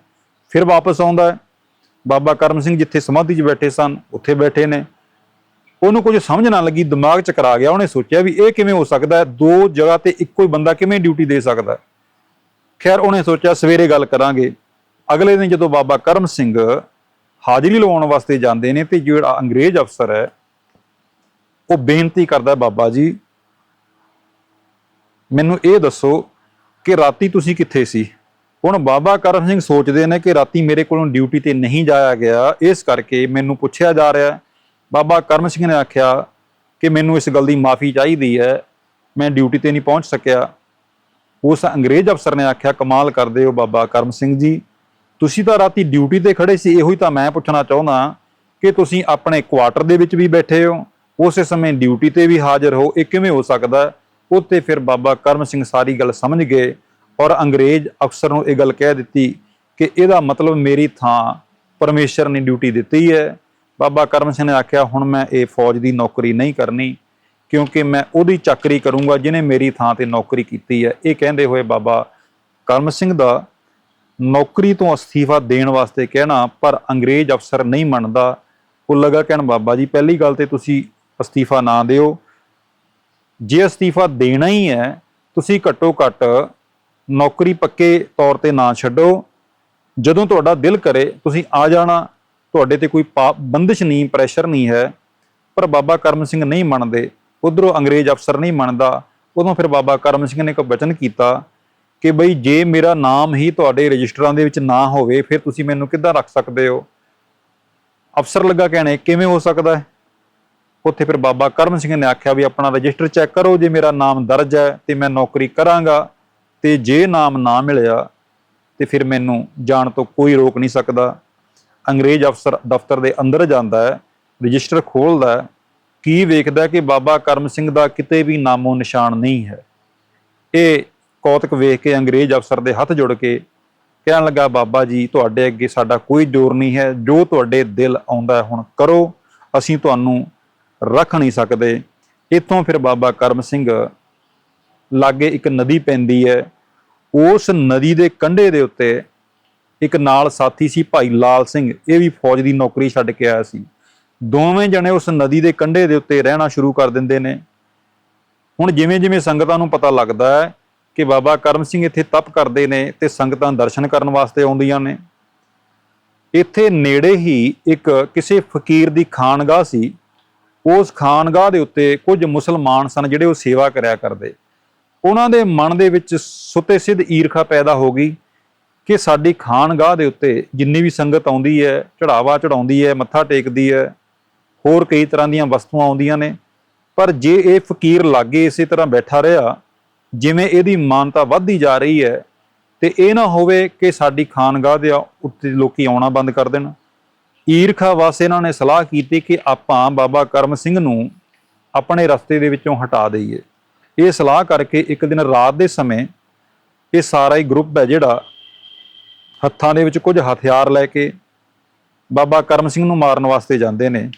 ਫਿਰ ਵਾਪਸ ਆਉਂਦਾ ਬਾਬਾ ਕਰਮ ਸਿੰਘ ਜਿੱਥੇ ਸਮਾਧੀ 'ਚ ਬੈਠੇ ਸਨ, ਉੱਥੇ ਬੈਠੇ ਨੇ। ਉਹਨੂੰ ਕੁਝ ਸਮਝ ਨਾ ਲੱਗੀ, ਦਿਮਾਗ 'ਚ ਕਰਾ ਗਿਆ। ਉਹਨੇ ਸੋਚਿਆ ਵੀ ਇਹ ਕਿਵੇਂ ਹੋ ਸਕਦਾ ਹੈ? ਦੋ ਜਗ੍ਹਾ ਤੇ ਇੱਕੋ ਹੀ ਬੰਦਾ ਕਿਵੇਂ ਡਿਊਟੀ ਦੇ ਸਕਦਾ ਖੈਰ, ਉਹਨੇ ਸੋਚਿਆ, ਸਵੇਰੇ ਗੱਲ ਕਰਾਂਗੇ। ਅਗਲੇ ਦਿਨ ਜਦੋਂ ਬਾਬਾ ਕਰਮ ਸਿੰਘ ਹਾਜ਼ਰੀ ਲਵਾਉਣ ਵਾਸਤੇ ਜਾਂਦੇ ਨੇ ਤੇ ਜਿਹੜਾ ਅੰਗਰੇਜ਼ ਅਫਸਰ ਹੈ, ਉਹ ਬੇਨਤੀ ਕਰਦਾ ਬਾਬਾ ਜੀ ਮੈਨੂੰ ਇਹ ਦੱਸੋ ਕਿ ਰਾਤੀ ਤੁਸੀਂ ਕਿੱਥੇ ਸੀ? ਹੁਣ ਬਾਬਾ ਕਰਮ ਸਿੰਘ ਸੋਚਦੇ ਨੇ ਕਿ ਰਾਤੀ ਮੇਰੇ ਕੋਲੋਂ ਡਿਊਟੀ ਤੇ ਨਹੀਂ ਜਾਇਆ ਗਿਆ। ਇਸ ਕਰਕੇ ਮੈਨੂੰ ਪੁੱਛਿਆ ਜਾ ਰਿਹਾ ਬਾਬਾ ਕਰਮ ਸਿੰਘ ਨੇ ਆਖਿਆ ਕਿ ਮੈਨੂੰ ਇਸ ਗੱਲ ਦੀ ਮਾਫੀ ਚਾਹੀਦੀ ਹੈ। ਮੈਂ ਡਿਊਟੀ ਤੇ ਨਹੀਂ ਪਹੁੰਚ ਸਕਿਆ। ਉਸ ਅੰਗਰੇਜ਼ ਅਫਸਰ ਨੇ ਆਖਿਆ, ਕਮਾਲ ਕਰਦੇ ਹੋ ਬਾਬਾ ਕਰਮ ਸਿੰਘ ਜੀ। ਤੁਸੀਂ ਤਾਂ ਰਾਤੀ ਡਿਊਟੀ ਤੇ ਖੜੇ ਸੀ। ਇਹੋ ਹੀ ਤਾਂ ਮੈਂ ਪੁੱਛਣਾ ਚਾਹੁੰਦਾ ਕਿ ਤੁਸੀਂ ਆਪਣੇ ਕੁਆਟਰ ਦੇ ਵਿੱਚ ਵੀ ਬੈਠੇ ਹੋ। ਉਸੇ ਸਮੇਂ ਡਿਊਟੀ ਤੇ ਵੀ ਹਾਜ਼ਰ ਹੋ। ਇਹ ਕਿਵੇਂ ਹੋ ਸਕਦਾ ਹੈ? ਉੱਤੇ ਫਿਰ ਬਾਬਾ ਕਰਮ ਸਿੰਘ ਸਾਰੀ ਗੱਲ ਸਮਝ ਗਏ ਔਰ ਅੰਗਰੇਜ਼ ਅਫਸਰ ਨੂੰ ਇਹ ਗੱਲ ਕਹਿ ਦਿੱਤੀ ਕਿ ਇਹਦਾ ਮਤਲਬ ਮੇਰੀ ਥਾਂ ਪਰਮੇਸ਼ਰ ਨੇ ਡਿਊਟੀ ਦਿੱਤੀ ਹੈ। ਬਾਬਾ ਕਰਮ ਸਿੰਘ ਨੇ ਆਖਿਆ, ਹੁਣ ਮੈਂ ਇਹ ਫੌਜ ਦੀ ਨੌਕਰੀ ਨਹੀਂ ਕਰਨੀ ਕਿਉਂਕਿ ਮੈਂ ਉਹਦੀ ਚਾਕਰੀ ਕਰੂੰਗਾ ਜਿਹਨੇ ਮੇਰੀ ਥਾਂ ਤੇ ਨੌਕਰੀ ਕੀਤੀ ਹੈ। ਇਹ ਕਹਿੰਦੇ ਹੋਏ ਬਾਬਾ ਕਰਮ ਸਿੰਘ ਦਾ ਨੌਕਰੀ ਤੋਂ ਅਸਤੀਫਾ ਦੇਣ ਵਾਸਤੇ ਕਹਿਣਾ ਪਰ ਅੰਗਰੇਜ਼ ਅਫਸਰ ਨਹੀਂ ਮੰਨਦਾ। ਉਹ ਲਗਾ ਕਹਿਣ, ਬਾਬਾ ਜੀ, ਪਹਿਲੀ ਗੱਲ ਤੇ ਤੁਸੀਂ ਅਸਤੀਫਾ ਨਾ ਦਿਓ। ਜੇ ਅਸਤੀਫਾ ਦੇਣਾ ਹੀ ਹੈ, ਤੁਸੀਂ ਘੱਟੋ ਘੱਟ ਨੌਕਰੀ ਪੱਕੇ ਤੌਰ ਤੇ ਨਾ ਛੱਡੋ। ਜਦੋਂ ਤੁਹਾਡਾ ਦਿਲ ਕਰੇ, ਤੁਸੀਂ ਆ ਜਾਣਾ। ਤੁਹਾਡੇ ਤੇ ਕੋਈ ਪਾ- ਬੰਦਿਸ਼ ਨਹੀਂ, ਪ੍ਰੈਸ਼ਰ ਨਹੀਂ ਹੈ। ਪਰ ਬਾਬਾ ਕਰਮ ਸਿੰਘ ਨਹੀਂ ਮੰਨਦੇ। ਉਧਰੋਂ ਅੰਗਰੇਜ਼ ਅਫਸਰ ਨਹੀਂ ਮੰਨਦਾ। ਉਦੋਂ ਫਿਰ ਬਾਬਾ ਕਰਮ ਸਿੰਘ ਨੇ ਇੱਕ ਵਚਨ ਕੀਤਾ ਕਿ ਬਈ ਜੇ ਮੇਰਾ ਨਾਮ ਹੀ ਤੁਹਾਡੇ ਰਜਿਸਟਰਾਂ ਦੇ ਵਿੱਚ ਨਾ ਹੋਵੇ, ਫਿਰ ਤੁਸੀਂ ਮੈਨੂੰ ਕਿੱਦਾਂ ਰੱਖ ਸਕਦੇ ਹੋ? ਅਫਸਰ ਲੱਗਾ ਕਹਿਣੇ, ਕਿਵੇਂ ਹੋ ਸਕਦਾ ਹੈ? ਉੱਥੇ ਫਿਰ ਬਾਬਾ ਕਰਮ ਸਿੰਘ ਨੇ ਆਖਿਆ ਵੀ ਆਪਣਾ ਰਜਿਸਟਰ ਚੈੱਕ ਕਰੋ, ਜੇ ਮੇਰਾ ਨਾਮ ਦਰਜ ਹੈ ਤੇ ਮੈਂ ਨੌਕਰੀ ਕਰਾਂਗਾ ਤੇ ਜੇ ਨਾਮ ਨਾ ਮਿਲਿਆ ਤੇ ਫਿਰ ਮੈਨੂੰ ਜਾਣ ਤੋਂ ਕੋਈ ਰੋਕ ਨਹੀਂ ਸਕਦਾ। ਅੰਗਰੇਜ਼ ਅਫਸਰ ਦਫ਼ਤਰ ਦੇ ਅੰਦਰ ਜਾਂਦਾ ਹੈ, ਰਜਿਸਟਰ ਖੋਲਦਾ ਹੈ, ਕੀ ਵੇਖਦਾ ਕਿ ਬਾਬਾ ਕਰਮ ਸਿੰਘ ਦਾ ਕਿਤੇ ਵੀ ਨਾਮੋ ਨਿਸ਼ਾਨ ਨਹੀਂ ਹੈ। ਇਹ ਕੌਤਕ ਵੇਖ ਕੇ ਅੰਗਰੇਜ਼ ਅਫਸਰ ਦੇ ਹੱਥ ਜੁੜ ਕੇ ਕਹਿਣ ਲੱਗਾ, ਬਾਬਾ ਜੀ, ਤੁਹਾਡੇ ਅੱਗੇ ਸਾਡਾ ਕੋਈ ਜ਼ੋਰ ਨਹੀਂ ਹੈ, ਜੋ ਤੁਹਾਡੇ ਦਿਲ ਆਉਂਦਾ ਹੁਣ ਕਰੋ, ਅਸੀਂ ਤੁਹਾਨੂੰ ਰੱਖ ਨਹੀਂ ਸਕਦੇ। ਇੱਥੋਂ ਫਿਰ ਬਾਬਾ ਕਰਮ ਸਿੰਘ ਲਾਗੇ ਇੱਕ ਨਦੀ ਪੈਂਦੀ ਹੈ। ਉਸ ਨਦੀ ਦੇ ਕੰਢੇ ਦੇ ਉੱਤੇ ਇੱਕ ਨਾਲ ਸਾਥੀ ਸੀ ਭਾਈ ਲਾਲ ਸਿੰਘ। ਇਹ ਵੀ ਫੌਜ ਦੀ ਨੌਕਰੀ ਛੱਡ ਕੇ ਆਇਆ ਸੀ। ਦੋਵੇਂ ਜਣੇ ਉਸ ਨਦੀ ਦੇ ਕੰਢੇ ਦੇ ਉੱਤੇ ਰਹਿਣਾ ਸ਼ੁਰੂ ਕਰ ਦਿੰਦੇ ਨੇ। ਹੁਣ ਜਿਵੇਂ ਜਿਵੇਂ ਸੰਗਤਾਂ ਨੂੰ ਪਤਾ ਲੱਗਦਾ ਹੈ ਕਿ ਬਾਬਾ ਕਰਮ ਸਿੰਘ ਇੱਥੇ ਤਪ ਕਰਦੇ ਨੇ ਤੇ ਸੰਗਤਾਂ ਦਰਸ਼ਨ ਕਰਨ ਵਾਸਤੇ ਆਉਂਦੀਆਂ ਨੇ। ਇੱਥੇ ਨੇੜੇ ਹੀ ਇੱਕ ਕਿਸੇ ਫਕੀਰ ਦੀ ਖਾਨਗਾਹ ਸੀ। ਉਸ ਖਾਨਗਾਹ ਦੇ ਉੱਤੇ ਕੁਝ ਮੁਸਲਮਾਨ ਸਨ ਜਿਹੜੇ ਉਹ ਸੇਵਾ ਕਰਿਆ ਕਰਦੇ। ਉਹਨਾਂ ਦੇ ਮਨ ਦੇ ਵਿੱਚ ਸੁੱਤੇ ਸਿੱਧ ਈਰਖਾ ਪੈਦਾ ਹੋ ਗਈ ਕਿ ਸਾਡੀ ਖਾਨਗਾਹ ਦੇ ਉੱਤੇ ਜਿੰਨੀ ਵੀ ਸੰਗਤ ਆਉਂਦੀ ਹੈ, ਚੜਾਵਾ ਚੜਾਉਂਦੀ ਹੈ, ਮੱਥਾ ਟੇਕਦੀ ਹੈ, ਹੋਰ ਕਈ ਤਰ੍ਹਾਂ ਦੀਆਂ ਵਸਤੂਆਂ ਆਉਂਦੀਆਂ ਨੇ। ਪਰ ਜੇ ਇਹ ਫਕੀਰ ਲਾਗੇ ਇਸੇ ਤਰ੍ਹਾਂ ਬੈਠਾ ਰਿਹਾ, ਜਿਵੇਂ ਇਹਦੀ ਮਾਨਤਾ ਵੱਧਦੀ ਜਾ ਰਹੀ ਹੈ, ਤੇ ਇਹ ਨਾ ਹੋਵੇ ਕਿ ਸਾਡੀ ਖਾਨਗਾਹ ਦੇ ਉੱਤੇ ਲੋਕੀ ਆਉਣਾ ਬੰਦ ਕਰ ਦੇਣ। ਈਰਖਾ ਵਾਸਤੇ ਇਹਨਾਂ ਨੇ ਸਲਾਹ ਕੀਤੀ ਕਿ ਆਪਾਂ ਬਾਬਾ ਕਰਮ ਸਿੰਘ ਨੂੰ ਆਪਣੇ ਰਸਤੇ ਦੇ ਵਿੱਚੋਂ ਹਟਾ ਦਈਏ। ਇਹ ਸਲਾਹ ਕਰਕੇ ਇੱਕ ਦਿਨ ਰਾਤ ਦੇ ਸਮੇਂ ਇਹ ਸਾਰਾ ਹੀ ਗਰੁੱਪ ਹੈ ਜਿਹੜਾ ਹੱਥਾਂ ਦੇ ਵਿੱਚ ਕੁਝ ਹਥਿਆਰ ਲੈ ਕੇ ਬਾਬਾ ਕਰਮ ਸਿੰਘ ਨੂੰ ਮਾਰਨ ਵਾਸਤੇ ਜਾਂਦੇ ਨੇ।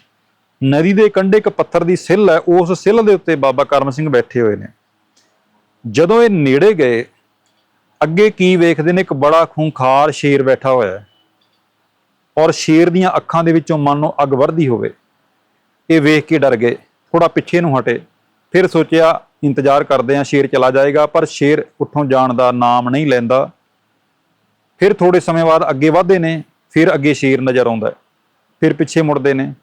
ਨਦੀ ਦੇ ਕੰਢੇ ਇੱਕ ਪੱਥਰ ਦੀ ਸਿੱਲ ਹੈ, ਉਸ ਸਿੱਲ ਦੇ ਉੱਤੇ ਬਾਬਾ ਕਰਮ ਸਿੰਘ ਬੈਠੇ ਹੋਏ ਨੇ। ਜਦੋਂ ਇਹ ਨੇੜੇ ਗਏ, ਅੱਗੇ ਕੀ ਵੇਖਦੇ ਨੇ, ਇੱਕ ਬੜਾ ਖੂੰਖਾਰ ਸ਼ੇਰ ਬੈਠਾ ਹੋਇਆ ਹੈ। ਔਰ ਸ਼ੇਰ ਦੀਆਂ ਅੱਖਾਂ ਦੇ ਵਿੱਚੋਂ ਮਨ ਨੂੰ ਅੱਗ ਵਰਦੀ ਹੋਵੇ। ਇਹ ਵੇਖ ਕੇ ਡਰ ਗਏ। ਥੋੜਾ ਪਿੱਛੇ ਨੂੰ ਹਟੇ। ਫਿਰ ਸੋਚਿਆ, ਇੰਤਜ਼ਾਰ ਕਰਦੇ ਆ ਸ਼ੇਰ ਚਲਾ ਜਾਏਗਾ, ਪਰ ਸ਼ੇਰ ਉੱਠੋਂ ਜਾਣ ਦਾ ਨਾਮ ਨਹੀਂ ਲੈਂਦਾ। ਫਿਰ ਥੋੜੇ ਸਮੇਂ ਬਾਅਦ ਅੱਗੇ ਵਧਦੇ ਨੇ, ਫਿਰ ਅੱਗੇ ਸ਼ੇਰ ਨਜ਼ਰ ਆਉਂਦਾ ਫਿਰ ਪਿੱਛੇ ਮੁੜਦੇ ਨੇ।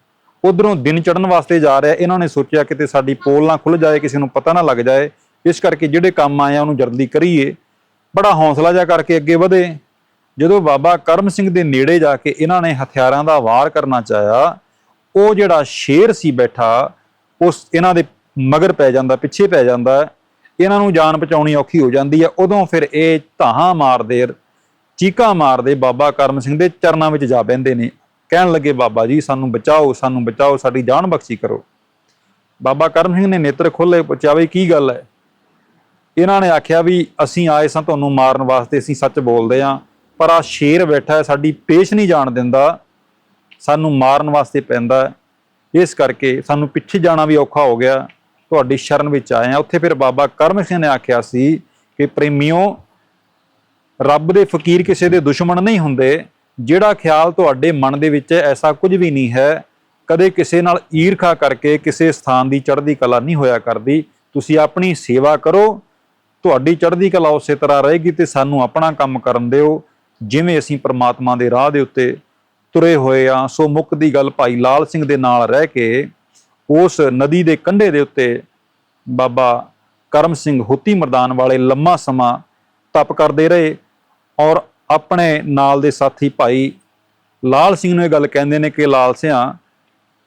ਉਧਰੋਂ ਦਿਨ ਚੜਨ ਵਾਸਤੇ ਜਾ ਰਿਹਾ, ਇਹਨਾਂ ਨੇ ਸੋਚਿਆ ਕਿਤੇ ਸਾਡੀ ਪੋਲ ਨਾ ਖੁੱਲ ਜਾਏ, ਕਿਸੇ ਨੂੰ ਪਤਾ ਨਾ ਲੱਗ ਜਾਏ। ਇਸ ਕਰਕੇ ਜਿਹੜੇ ਕੰਮ ਆਏ ਆ, ਉਹਨੂੰ ਜਲਦੀ ਕਰੀਏ। ਬੜਾ ਹੌਸਲਾ ਜਾ ਕਰਕੇ ਅੱਗੇ ਵਧੇ। ਜਦੋਂ ਬਾਬਾ ਕਰਮ ਸਿੰਘ ਦੇ ਨੇੜੇ ਜਾ ਕੇ ਇਹਨਾਂ ਨੇ ਹਥਿਆਰਾਂ ਦਾ ਵਾਰ ਕਰਨਾ ਚਾਹਿਆ, ਉਹ ਜਿਹੜਾ ਸ਼ੇਰ ਸੀ ਬੈਠਾ, ਉਸ ਇਹਨਾਂ ਦੇ ਮਗਰ ਪੈ ਜਾਂਦਾ, ਪਿੱਛੇ ਪੈ ਜਾਂਦਾ, ਇਹਨਾਂ ਨੂੰ ਜਾਨ ਬਚਾਉਣੀ ਔਖੀ ਹੋ ਜਾਂਦੀ ਹੈ। ਉਦੋਂ ਫਿਰ ਇਹ ਧਾਹਾਂ ਮਾਰਦੇ, ਚੀਕਾਂ ਮਾਰਦੇ ਬਾਬਾ ਕਰਮ ਸਿੰਘ ਦੇ ਚਰਨਾਂ ਵਿੱਚ ਜਾ ਬਹਿੰਦੇ ਨੇ। ਕਹਿਣ ਲੱਗੇ, ਬਾਬਾ ਜੀ, ਸਾਨੂੰ ਬਚਾਓ ਸਾਨੂੰ ਬਚਾਓ, ਸਾਡੀ ਜਾਨ ਬਖਸ਼ੀ ਕਰੋ। ਬਾਬਾ ਕਰਮ ਸਿੰਘ ਨੇ ਨੇਤਰ ਖੋਲੇ ਪੁੱਛਿਆ ਵੀ ਕੀ ਗੱਲ ਹੈ? ਇਹਨਾਂ ਨੇ ਆਖਿਆ, ਵੀ ਅਸੀਂ ਆਏ ਸਾਂ ਤੁਹਾਨੂੰ ਮਾਰਨ ਵਾਸਤੇ, ਅਸੀਂ ਸੱਚ ਬੋਲਦੇ ਆਂ। ਪਰ ਆ ਸ਼ੇਰ ਬੈਠਾ ਹੈ, ਸਾਡੀ ਪੇਸ਼ ਨਹੀਂ ਜਾਣ ਦਿੰਦਾ, ਸਾਨੂੰ ਮਾਰਨ ਵਾਸਤੇ ਪੈਂਦਾ ਇਸ ਕਰਕੇ ਸਾਨੂੰ ਪਿੱਛੇ ਜਾਣਾ ਵੀ ਔਖਾ ਹੋ ਗਿਆ। ਤੁਹਾਡੀ ਸ਼ਰਨ ਵਿੱਚ ਆਏ ਆ ਉੱਥੇ ਫਿਰ ਬਾਬਾ ਕਰਮ ਸਿੰਘ ਨੇ ਆਖਿਆ ਸੀ ਕਿ ਪ੍ਰੇਮਿਓ, ਰੱਬ ਦੇ ਫਕੀਰ ਕਿਸੇ ਦੇ ਦੁਸ਼ਮਣ ਨਹੀਂ ਹੁੰਦੇ। ਜਿਹੜਾ ਖਿਆਲ ਤੁਹਾਡੇ ਮਨ ਦੇ ਵਿੱਚ ਹੈ, ਐਸਾ ਕੁਝ ਵੀ ਨਹੀਂ ਹੈ। ਕਦੇ ਕਿਸੇ ਨਾਲ ਈਰਖਾ ਕਰਕੇ ਕਿਸੇ ਸਥਾਨ ਦੀ ਚੜ੍ਹਦੀ ਕਲਾ ਨਹੀਂ ਹੋਇਆ ਕਰਦੀ। ਤੁਸੀਂ ਆਪਣੀ ਸੇਵਾ ਕਰੋ। ਤੁਹਾਡੀ ਚੜ੍ਹਦੀ ਕਲਾ ਉਸੇ ਤਰ੍ਹਾਂ ਰਹੇਗੀ ਤੇ ਸਾਨੂੰ ਆਪਣਾ ਕੰਮ ਕਰਨ ਦਿਓ। ਜਿਵੇਂ ਅਸੀਂ ਪ੍ਰਮਾਤਮਾ ਦੇ ਰਾਹ ਦੇ ਉੱਤੇ ਤੁਰੇ ਹੋਏ ਆ, ਸੋ ਮੁੱਕ ਦੀ ਗੱਲ ਭਾਈ ਲਾਲ ਸਿੰਘ ਦੇ ਨਾਲ ਰਹਿ ਕੇ ਉਸ ਨਦੀ ਦੇ ਕੰਢੇ ਦੇ ਉੱਤੇ ਬਾਬਾ ਕਰਮ ਸਿੰਘ ਹੁੱਤੀ ਮਰਦਾਨ ਵਾਲੇ ਲੰਮਾ ਸਮਾਂ ਤਪ ਕਰਦੇ ਰਹੇ ਔਰ ਆਪਣੇ ਨਾਲ ਦੇ ਸਾਥੀ ਭਾਈ ਲਾਲ ਸਿੰਘ ਨੂੰ ਇਹ ਗੱਲ ਕਹਿੰਦੇ ਨੇ ਕਿ ਲਾਲ ਸਿਆਂ,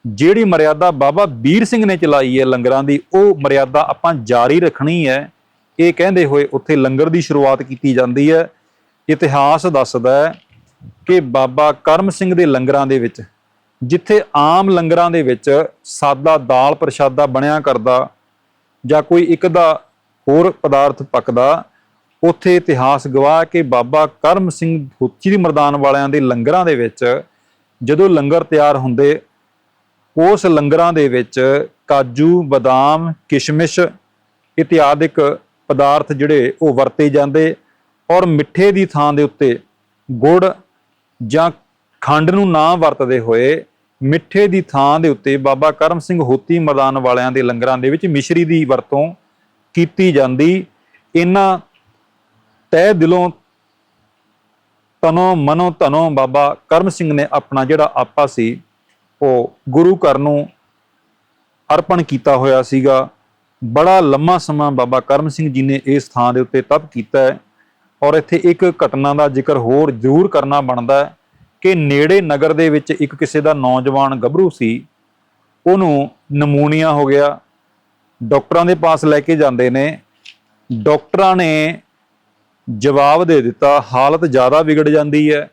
ਜਿਹੜੀ ਮਰਿਆਦਾ ਬਾਬਾ ਵੀਰ ਸਿੰਘ ਨੇ ਚਲਾਈ ਹੈ ਲੰਗਰਾਂ ਦੀ, ਉਹ ਮਰਿਆਦਾ ਆਪਾਂ ਜਾਰੀ ਰੱਖਣੀ ਹੈ। ਇਹ ਕਹਿੰਦੇ ਹੋਏ ਉੱਥੇ ਲੰਗਰ ਦੀ ਸ਼ੁਰੂਆਤ ਕੀਤੀ ਜਾਂਦੀ ਹੈ। ਇਤਿਹਾਸ ਦੱਸਦਾ ਹੈ ਕਿ ਬਾਬਾ ਕਰਮ ਸਿੰਘ ਦੇ ਲੰਗਰਾਂ ਦੇ ਵਿੱਚ, ਜਿੱਥੇ ਆਮ ਲੰਗਰਾਂ ਦੇ ਵਿੱਚ ਸਾਦਾ ਦਾਲ ਪ੍ਰਸ਼ਾਦਾ ਬਣਿਆ ਕਰਦਾ ਜਾਂ ਕੋਈ ਇੱਕ ਦਾ ਹੋਰ ਪਦਾਰਥ ਪੱਕਦਾ, ਉੱਥੇ ਇਤਿਹਾਸ ਗਵਾਹ ਕਿ ਬਾਬਾ ਕਰਮ ਸਿੰਘ ਹੁੱਚੀ ਦੀ ਮਰਦਾਨ ਵਾਲਿਆਂ ਦੇ ਲੰਗਰਾਂ ਦੇ ਵਿੱਚ ਜਦੋਂ ਲੰਗਰ ਤਿਆਰ ਹੁੰਦੇ, ਉਸ ਲੰਗਰਾਂ ਦੇ ਵਿੱਚ ਕਾਜੂ, ਬਦਾਮ, ਕਿਸ਼ਮਿਸ਼ ਇਤਿਆਦਿਕ ਪਦਾਰਥ ਜਿਹੜੇ ਉਹ ਵਰਤੇ ਜਾਂਦੇ ਔਰ ਮਿੱਠੇ ਦੀ ਥਾਂ ਦੇ ਉੱਤੇ ਗੁੜ ਜਾਂ ਖੰਡ ਨੂੰ ਨਾ ਵਰਤਦੇ ਹੋਏ ਮਿੱਠੇ ਦੀ ਥਾਂ ਦੇ ਉੱਤੇ ਬਾਬਾ ਕਰਮ ਸਿੰਘ ਹੋਤੀ ਮਰਦਾਨ ਵਾਲਿਆਂ ਦੇ ਲੰਗਰਾਂ ਦੇ ਵਿੱਚ ਮਿਸ਼ਰੀ ਦੀ ਵਰਤੋਂ ਕੀਤੀ ਜਾਂਦੀ। ਇਹਨਾਂ ਤਹਿ ਦਿਲੋਂ ਤਨੋ ਮਨੋ ਧਨੋ ਬਾਬਾ ਕਰਮ ਸਿੰਘ ਨੇ ਆਪਣਾ ਜਿਹੜਾ ਆਪਾ ਸੀ, ਉਹ ਗੁਰੂ ਘਰ ਨੂੰ ਅਰਪਣ ਕੀਤਾ ਹੋਇਆ ਸੀਗਾ। ਬੜਾ ਲੰਮਾ ਸਮਾਂ ਬਾਬਾ ਕਰਮ ਸਿੰਘ ਜੀ ਨੇ ਇਸ ਥਾਂ ਦੇ ਉੱਤੇ ਤਪ ਕੀਤਾ ਹੈ। ਔਰ ਇੱਥੇ ਇੱਕ ਘਟਨਾ ਦਾ ਜ਼ਿਕਰ ਹੋਰ ਜ਼ਰੂਰ ਕਰਨਾ ਬਣਦਾ ਹੈ ਕਿ ਨੇੜੇ ਨਗਰ ਦੇ ਵਿੱਚ ਇੱਕ ਕਿਸੇ ਦਾ ਨੌਜਵਾਨ ਗੱਭਰੂ ਸੀ। ਉਹਨੂੰ ਨਮੂਨੀਆ ਹੋ ਗਿਆ। ਡਾਕਟਰਾਂ ਦੇ ਪਾਸ ਲੈ ਕੇ ਜਾਂਦੇ ਨੇ। ਡਾਕਟਰਾਂ ਨੇ ਜਵਾਬ ਦੇ ਦਿੱਤਾ, ਹਾਲਤ ਜ਼ਿਆਦਾ ਵਿਗੜ ਜਾਂਦੀ ਹੈ।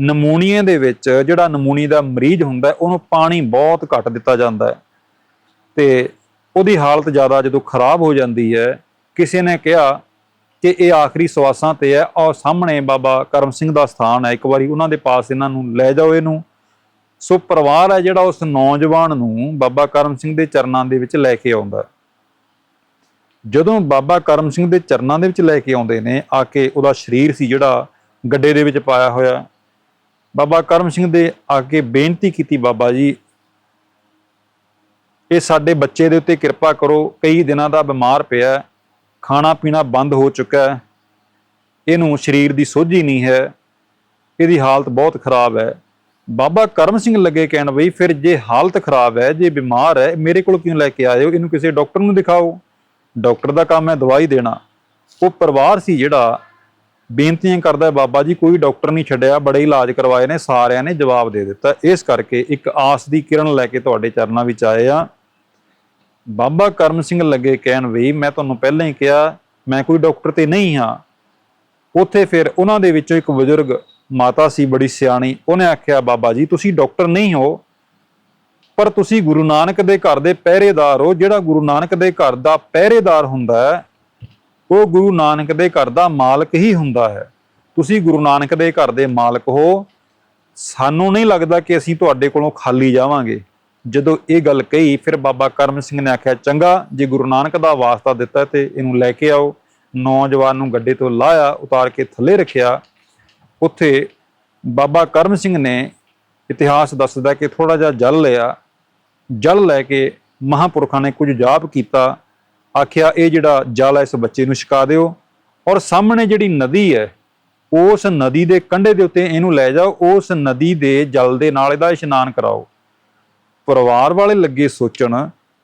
ਨਮੂਨੀਏ ਦੇ ਵਿੱਚ ਜਿਹੜਾ ਨਮੂਨੀ ਦਾ ਮਰੀਜ਼ ਹੁੰਦਾ, ਉਹਨੂੰ ਪਾਣੀ ਬਹੁਤ ਘੱਟ ਦਿੱਤਾ ਜਾਂਦਾ ਹੈ। ਤੇ ਉਹਦੀ ਹਾਲਤ ਜ਼ਿਆਦਾ ਜਦੋਂ ਖਰਾਬ ਹੋ ਜਾਂਦੀ ਹੈ, ਕਿਸੇ ਨੇ ਕਿਹਾ ਕਿ ਇਹ ਆਖਰੀ ਸਵਾਸਾਂ ਤੇ ਹੈ। ਔਰ ਸਾਹਮਣੇ ਬਾਬਾ ਕਰਮ ਸਿੰਘ ਦਾ ਸਥਾਨ ਹੈ। ਇੱਕ ਵਾਰੀ ਉਹਨਾਂ ਦੇ ਪਾਸ ਇਹਨਾਂ ਨੂੰ ਲੈ ਜਾਓ ਇਹਨੂੰ। ਸੋ ਪਰਿਵਾਰ ਹੈ ਜਿਹੜਾ ਉਸ ਨੌਜਵਾਨ ਨੂੰ ਬਾਬਾ ਕਰਮ ਸਿੰਘ ਦੇ ਚਰਨਾਂ ਦੇ ਵਿੱਚ ਲੈ ਕੇ ਆਉਂਦਾ ਜਦੋਂ ਬਾਬਾ ਕਰਮ ਸਿੰਘ ਦੇ ਚਰਨਾਂ ਦੇ ਵਿੱਚ ਲੈ ਕੇ ਆਉਂਦੇ ਨੇ, ਆ ਕੇ ਉਹਦਾ ਸਰੀਰ ਸੀ ਜਿਹੜਾ ਗੱਡੇ ਦੇ ਵਿੱਚ ਪਾਇਆ ਹੋਇਆ। ਬਾਬਾ ਕਰਮ ਸਿੰਘ ਦੇ ਆ ਕੇ ਬੇਨਤੀ ਕੀਤੀ, ਬਾਬਾ ਜੀ, ਇਹ ਸਾਡੇ ਬੱਚੇ ਦੇ ਉੱਤੇ ਕਿਰਪਾ ਕਰੋ। ਕਈ ਦਿਨਾਂ ਦਾ ਬਿਮਾਰ ਪਿਆ ਖਾਣਾ ਪੀਣਾ ਬੰਦ ਹੋ ਚੁੱਕਾ ਹੈ। ਇਹਨੂੰ ਸਰੀਰ ਦੀ ਸੋਝੀ ਨਹੀਂ ਹੈ। ਇਹਦੀ ਹਾਲਤ ਬਹੁਤ ਖਰਾਬ ਹੈ। ਬਾਬਾ ਕਰਮ ਸਿੰਘ ਲੱਗੇ ਕਹਿਣ ਬਈ, ਫਿਰ ਜੇ ਹਾਲਤ ਖਰਾਬ ਹੈ, ਜੇ ਬਿਮਾਰ ਹੈ, ਮੇਰੇ ਕੋਲ ਕਿਉਂ ਲੈ ਕੇ ਆਏ ਹੋ ਇਹਨੂੰ ਕਿਸੇ ਡਾਕਟਰ ਨੂੰ ਦਿਖਾਓ। ਡਾਕਟਰ ਦਾ ਕੰਮ ਹੈ ਦਵਾਈ ਦੇਣਾ। ਉਹ ਪਰਿਵਾਰ ਸੀ ਜਿਹੜਾ ਬੇਨਤੀਆਂ ਕਰਦਾ ਬਾਬਾ ਜੀ, ਕੋਈ ਡਾਕਟਰ ਨਹੀਂ ਛੱਡਿਆ। ਬੜੇ ਇਲਾਜ ਕਰਵਾਏ ਨੇ, ਸਾਰਿਆਂ ਨੇ ਜਵਾਬ ਦੇ ਦਿੱਤਾ। ਇਸ ਕਰਕੇ ਇੱਕ ਆਸ ਦੀ ਕਿਰਨ ਲੈ ਕੇ ਤੁਹਾਡੇ ਚਰਨਾਂ ਵਿੱਚ ਆਏ ਆ ਬਾਬਾ ਕਰਮ ਸਿੰਘ ਲੱਗੇ ਕਹਿਣ ਵੀ ਮੈਂ ਤੁਹਾਨੂੰ ਪਹਿਲਾਂ ਹੀ ਕਿਹਾ, ਮੈਂ ਕੋਈ ਡਾਕਟਰ ਤੇ ਨਹੀਂ ਹਾਂ। ਉੱਥੇ ਫਿਰ ਉਹਨਾਂ ਦੇ ਵਿੱਚੋਂ ਇੱਕ ਬਜ਼ੁਰਗ ਮਾਤਾ ਸੀ, ਬੜੀ ਸਿਆਣੀ, ਉਹਨੇ ਆਖਿਆ, ਬਾਬਾ ਜੀ, ਤੁਸੀਂ ਡਾਕਟਰ ਨਹੀਂ ਹੋ, ਪਰ ਤੁਸੀਂ ਗੁਰੂ ਨਾਨਕ ਦੇ ਘਰ ਦੇ ਪਹਿਰੇਦਾਰ ਹੋ। ਜਿਹੜਾ ਗੁਰੂ ਨਾਨਕ ਦੇ ਘਰ ਦਾ ਪਹਿਰੇਦਾਰ ਹੁੰਦਾ ਹੈ, ਉਹ ਗੁਰੂ ਨਾਨਕ ਦੇ ਘਰ ਦਾ ਮਾਲਕ ਹੀ ਹੁੰਦਾ ਹੈ। ਤੁਸੀਂ ਗੁਰੂ ਨਾਨਕ ਦੇ ਘਰ ਦੇ ਮਾਲਕ ਹੋ। ਸਾਨੂੰ ਨਹੀਂ ਲੱਗਦਾ ਕਿ ਅਸੀਂ ਤੁਹਾਡੇ ਕੋਲੋਂ ਖਾਲੀ ਜਾਵਾਂਗੇ। ਜਦੋਂ ਇਹ ਗੱਲ ਕਹੀ, ਫਿਰ ਬਾਬਾ ਕਰਮ ਸਿੰਘ ਨੇ ਆਖਿਆ, ਚੰਗਾ, ਜੇ ਗੁਰੂ ਨਾਨਕ ਦਾ ਵਾਸਤਾ ਦਿੱਤਾ ਤੇ ਇਹਨੂੰ ਲੈ ਕੇ ਆਓ। ਨੌਜਵਾਨ ਨੂੰ ਗੱਡੇ ਤੋਂ ਲਾਇਆ, ਉਤਾਰ ਕੇ ਥੱਲੇ ਰੱਖਿਆ। ਉੱਥੇ ਬਾਬਾ ਕਰਮ ਸਿੰਘ ਨੇ ਇਤਿਹਾਸ ਦੱਸਦਾ ਕਿ ਥੋੜਾ ਜਿਹਾ ਜਲ ਲਿਆ। ਜਲ ਲੈ ਕੇ ਮਹਾਪੁਰਖਾਂ ਨੇ ਕੁਝ ਜਾਪ ਕੀਤਾ। ਆਖਿਆ, ਇਹ ਜਿਹੜਾ ਜਲ ਹੈ, ਇਸ ਬੱਚੇ ਨੂੰ ਛਕਾ ਦਿਓ। ਔਰ ਸਾਹਮਣੇ ਜਿਹੜੀ ਨਦੀ ਹੈ, ਉਸ ਨਦੀ ਦੇ ਕੰਢੇ ਦੇ ਉੱਤੇ ਇਹਨੂੰ ਲੈ ਜਾਓ। ਉਸ ਨਦੀ ਦੇ ਜਲ ਦੇ ਨਾਲ ਇਹਦਾ ਇਸ਼ਨਾਨ ਕਰਾਓ। ਪਰਿਵਾਰ ਵਾਲੇ ਲੱਗੇ ਸੋਚਣ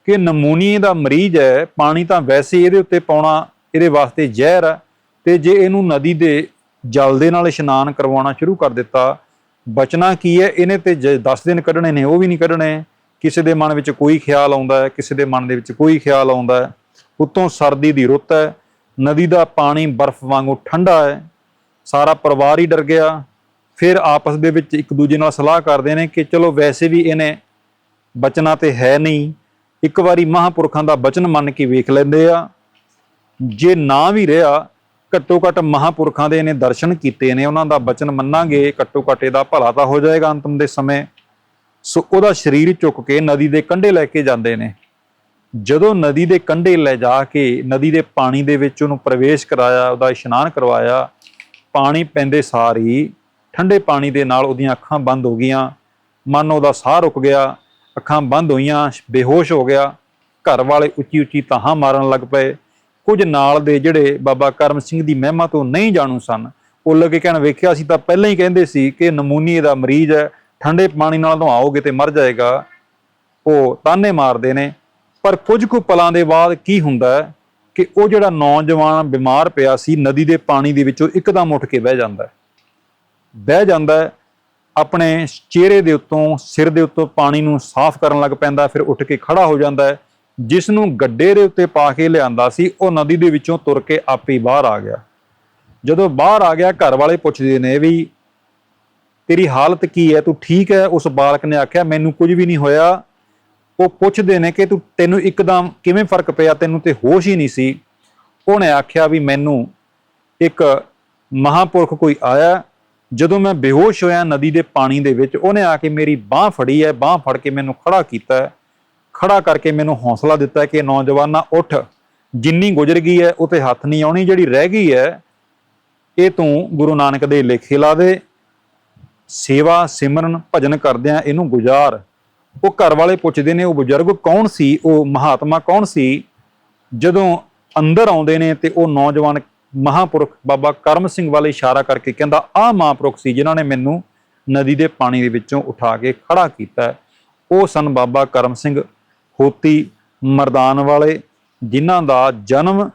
ਕਿ ਨਮੂਨੀਏ ਦਾ ਮਰੀਜ਼ ਹੈ, ਪਾਣੀ ਤਾਂ ਵੈਸੇ ਇਹਦੇ ਉੱਤੇ ਪਾਉਣਾ, ਇਹਦੇ ਵਾਸਤੇ ਜ਼ਹਿਰ ਹੈ, ਤੇ ਜੇ ਇਹਨੂੰ ਨਦੀ ਦੇ ਜਲ ਦੇ ਨਾਲ ਇਸ਼ਨਾਨ ਕਰਵਾਉਣਾ ਸ਼ੁਰੂ ਕਰ ਦਿੱਤਾ, ਬਚਣਾ ਕੀ ਹੈ? ਇਹਨੇ ਤੇ 10 ਦਿਨ ਕੱਢਣੇ ਨੇ, ਉਹ ਵੀ ਨਹੀਂ ਕੱਢਣੇ। ਕਿਸੇ ਦੇ ਮਨ ਵਿੱਚ ਕੋਈ ਖਿਆਲ ਆਉਂਦਾ ਹੈ, ਕਿਸੇ ਦੇ ਮਨ ਦੇ ਵਿੱਚ ਕੋਈ ਖਿਆਲ ਆਉਂਦਾ ਹੈ। ਉੱਤੋਂ ਸਰਦੀ ਦੀ ਰੁੱਤ ਹੈ, ਨਦੀ ਦਾ ਪਾਣੀ ਬਰਫ਼ ਵਾਂਗੂ ਠੰਡਾ ਹੈ। ਸਾਰਾ ਪਰਿਵਾਰ ਹੀ ਡਰ ਗਿਆ। ਫਿਰ ਆਪਸ ਦੇ ਵਿੱਚ ਇੱਕ ਦੂਜੇ ਨਾਲ ਸਲਾਹ ਕਰਦੇ ਨੇ ਕਿ ਚਲੋ ਵੈਸੇ ਵੀ ਇਹਨੇ ਬਚਨਾ ਤੇ ਹੈ ਨਹੀਂ। ਇੱਕ ਵਾਰੀ ਮਹਾਪੁਰਖਾਂ ਦਾ ਬਚਨ ਮੰਨ ਕੇ ਵੇਖ ਲੈਂਦੇ ਆ। ਜੇ ਨਾ ਵੀ ਰਿਹਾ, ਘੱਟੋ ਘੱਟ ਮਹਾਪੁਰਖਾਂ ਦੇ ਇਹਨੇ ਦਰਸ਼ਨ ਕੀਤੇ ਨੇ, ਉਹਨਾਂ ਦਾ ਬਚਨ ਮੰਨਾਂਗੇ, ਘੱਟੋ ਘੱਟ ਇਹਦਾ ਭਲਾ ਤਾਂ ਹੋ ਜਾਏਗਾ ਅੰਤਮ ਦੇ ਸਮੇਂ। ਸੋ ਉਹਦਾ ਸਰੀਰ ਚੁੱਕ ਕੇ ਨਦੀ ਦੇ ਕੰਢੇ ਲੈ ਕੇ ਜਾਂਦੇ ਨੇ। ਜਦੋਂ ਨਦੀ ਦੇ ਕੰਢੇ ਲੈ ਜਾ ਕੇ, ਨਦੀ ਦੇ ਪਾਣੀ ਦੇ ਵਿੱਚ ਉਹਨੂੰ ਪ੍ਰਵੇਸ਼ ਕਰਾਇਆ, ਉਹਦਾ ਇਸ਼ਨਾਨ ਕਰਵਾਇਆ, ਪਾਣੀ ਪੈਂਦੇ ਸਾਰ ਹੀ ਠੰਡੇ ਪਾਣੀ ਦੇ ਨਾਲ ਉਹਦੀਆਂ ਅੱਖਾਂ ਬੰਦ ਹੋ ਗਈਆਂ। ਮਨ ਉਹਦਾ ਸਾਹ ਰੁਕ ਗਿਆ। ਅੱਖਾਂ ਬੰਦ ਹੋਈਆਂ, ਬੇਹੋਸ਼ ਹੋ ਗਿਆ। ਘਰ ਵਾਲੇ ਉੱਚੀ ਉੱਚੀ ਤਾਹਾਂ ਮਾਰਨ ਲੱਗ ਪਏ। ਕੁਝ ਨਾਲ ਦੇ ਜਿਹੜੇ ਬਾਬਾ ਕਰਮ ਸਿੰਘ ਦੀ ਮਹਿਮਾ ਤੋਂ ਨਹੀਂ ਜਾਣੂ ਸਨ। ਉਹ ਲੱਗੇ ਕਹਿਣ, ਵੇਖਿਆ ਸੀ ਤਾਂ ਪਹਿਲਾਂ ਹੀ ਕਹਿੰਦੇ ਸੀ ਕਿ ਨਮੂਨੀਏ ਦਾ ਮਰੀਜ਼ ਹੈ, ਠੰਡੇ ਪਾਣੀ ਨਾਲ ਨਹਾਓਗੇ ਤੇ ਮਰ ਜਾਏਗਾ। ਉਹ ਤਾਨੇ ਮਾਰਦੇ ਨੇ। ਪਰ ਕੁਝ ਕੁ ਪਲਾਂ ਦੇ ਬਾਅਦ ਕੀ ਹੁੰਦਾ ਹੈ ਕਿ ਉਹ ਜਿਹੜਾ ਨੌਜਵਾਨ ਬਿਮਾਰ ਪਿਆ ਸੀ, ਨਦੀ ਦੇ ਪਾਣੀ ਦੇ ਵਿੱਚੋਂ ਇੱਕਦਮ ਉੱਠ ਕੇ ਬਹਿ ਜਾਂਦਾ ਹੈ। ਬਹਿ ਜਾਂਦਾ ਹੈ। ਆਪਣੇ ਚਿਹਰੇ ਦੇ ਉੱਤੋਂ, ਸਿਰ ਦੇ ਉੱਤੋਂ ਪਾਣੀ ਨੂੰ ਸਾਫ਼ ਕਰਨ ਲੱਗ ਪੈਂਦਾ, ਫਿਰ ਉੱਠ ਕੇ ਖੜਾ ਹੋ ਜਾਂਦਾ ਹੈ। ਜਿਸ ਨੂੰ ਗੱਡੇ ਦੇ ਉੱਤੇ ਪਾ ਕੇ ਲਿਆਂਦਾ ਸੀ, ਉਹ ਨਦੀ ਦੇ ਵਿੱਚੋਂ ਤੁਰ ਕੇ ਆਪੇ ਬਾਹਰ ਆ ਗਿਆ। ਜਦੋਂ ਬਾਹਰ ਆ ਗਿਆ, ਘਰ ਵਾਲੇ ਪੁੱਛਦੇ ਨੇ ਵੀ, ਤੇਰੀ ਹਾਲਤ ਕੀ ਹੈ? ਤੂੰ ਠੀਕ ਹੈ? ਉਸ ਬਾਲਕ ਨੇ ਆਖਿਆ, ਮੈਨੂੰ ਕੁਝ ਵੀ ਨਹੀਂ ਹੋਇਆ। ਉਹ ਪੁੱਛਦੇ ਨੇ ਕਿ, ਤੂੰ, ਤੈਨੂੰ ਇੱਕਦਮ ਕਿਵੇਂ ਫ਼ਰਕ ਪਿਆ? ਤੈਨੂੰ ਤੇ ਹੋਸ਼ ਹੀ ਨਹੀਂ ਸੀ? ਉਹਨੇ ਆਖਿਆ ਵੀ, ਮੈਨੂੰ ਇੱਕ ਮਹਾਪੁਰਖ ਕੋਈ ਆਇਆ ਜਦੋਂ ਮੈਂ ਬੇਹੋਸ਼ ਹੋਇਆ ਨਦੀ ਦੇ ਪਾਣੀ ਦੇ ਵਿੱਚ, ਉਹਨੇ ਆ ਕੇ ਮੇਰੀ ਬਾਹ ਫੜੀ ਹੈ, ਬਾਹ ਫੜ ਕੇ ਮੈਨੂੰ ਖੜਾ ਕੀਤਾ ਹੈ। ਖੜਾ ਕਰਕੇ ਮੈਨੂੰ ਹੌਸਲਾ ਦਿੱਤਾ ਕਿ ਨੌਜਵਾਨਾ ਉੱਠ। ਜਿੰਨੀ ਗੁਜ਼ਰ ਗਈ ਹੈ, ਉਹ ਤੇ ਹੱਥ ਨਹੀਂ ਆਉਣੀ, ਜਿਹੜੀ ਰਹਿ ਗਈ ਹੈ, ਇਹ ਤੂੰ ਗੁਰੂ ਨਾਨਕ ਦੇ ਲੇਖੇ ਲਾ ਦੇ। ਸੇਵਾ, ਸਿਮਰਨ, ਭਜਨ ਕਰਦਿਆਂ ਇਹਨੂੰ ਗੁਜ਼ਾਰ। ਉਹ ਘਰ ਵਾਲੇ ਪੁੱਛਦੇ ਨੇ, ਉਹ ਬਜ਼ੁਰਗ ਕੌਣ ਸੀ? ਉਹ ਮਹਾਤਮਾ ਕੌਣ ਸੀ? ਜਦੋਂ ਅੰਦਰ ਆਉਂਦੇ ਨੇ ਤੇ ਉਹ ਨੌਜਵਾਨ ਮਹਾਪੁਰਖ ਬਾਬਾ ਕਰਮ ਸਿੰਘ ਵਾਲੇ ਇਸ਼ਾਰਾ ਕਰਕੇ ਕਹਿੰਦਾ, ਆਹ ਮਹਾਪੁਰਖ ਸੀ ਜਿਨ੍ਹਾਂ ਨੇ ਮੈਨੂੰ ਨਦੀ ਦੇ ਪਾਣੀ ਦੇ ਵਿੱਚੋਂ ਉਠਾ ਕੇ ਖੜਾ ਕੀਤਾ ਉਹ ਸਨ ਬਾਬਾ ਕਰਮ ਸਿੰਘ ਹੋਤੀ ਮਰਦਾਨ ਵਾਲੇ, ਜਿਨ੍ਹਾਂ ਦਾ ਜਨਮ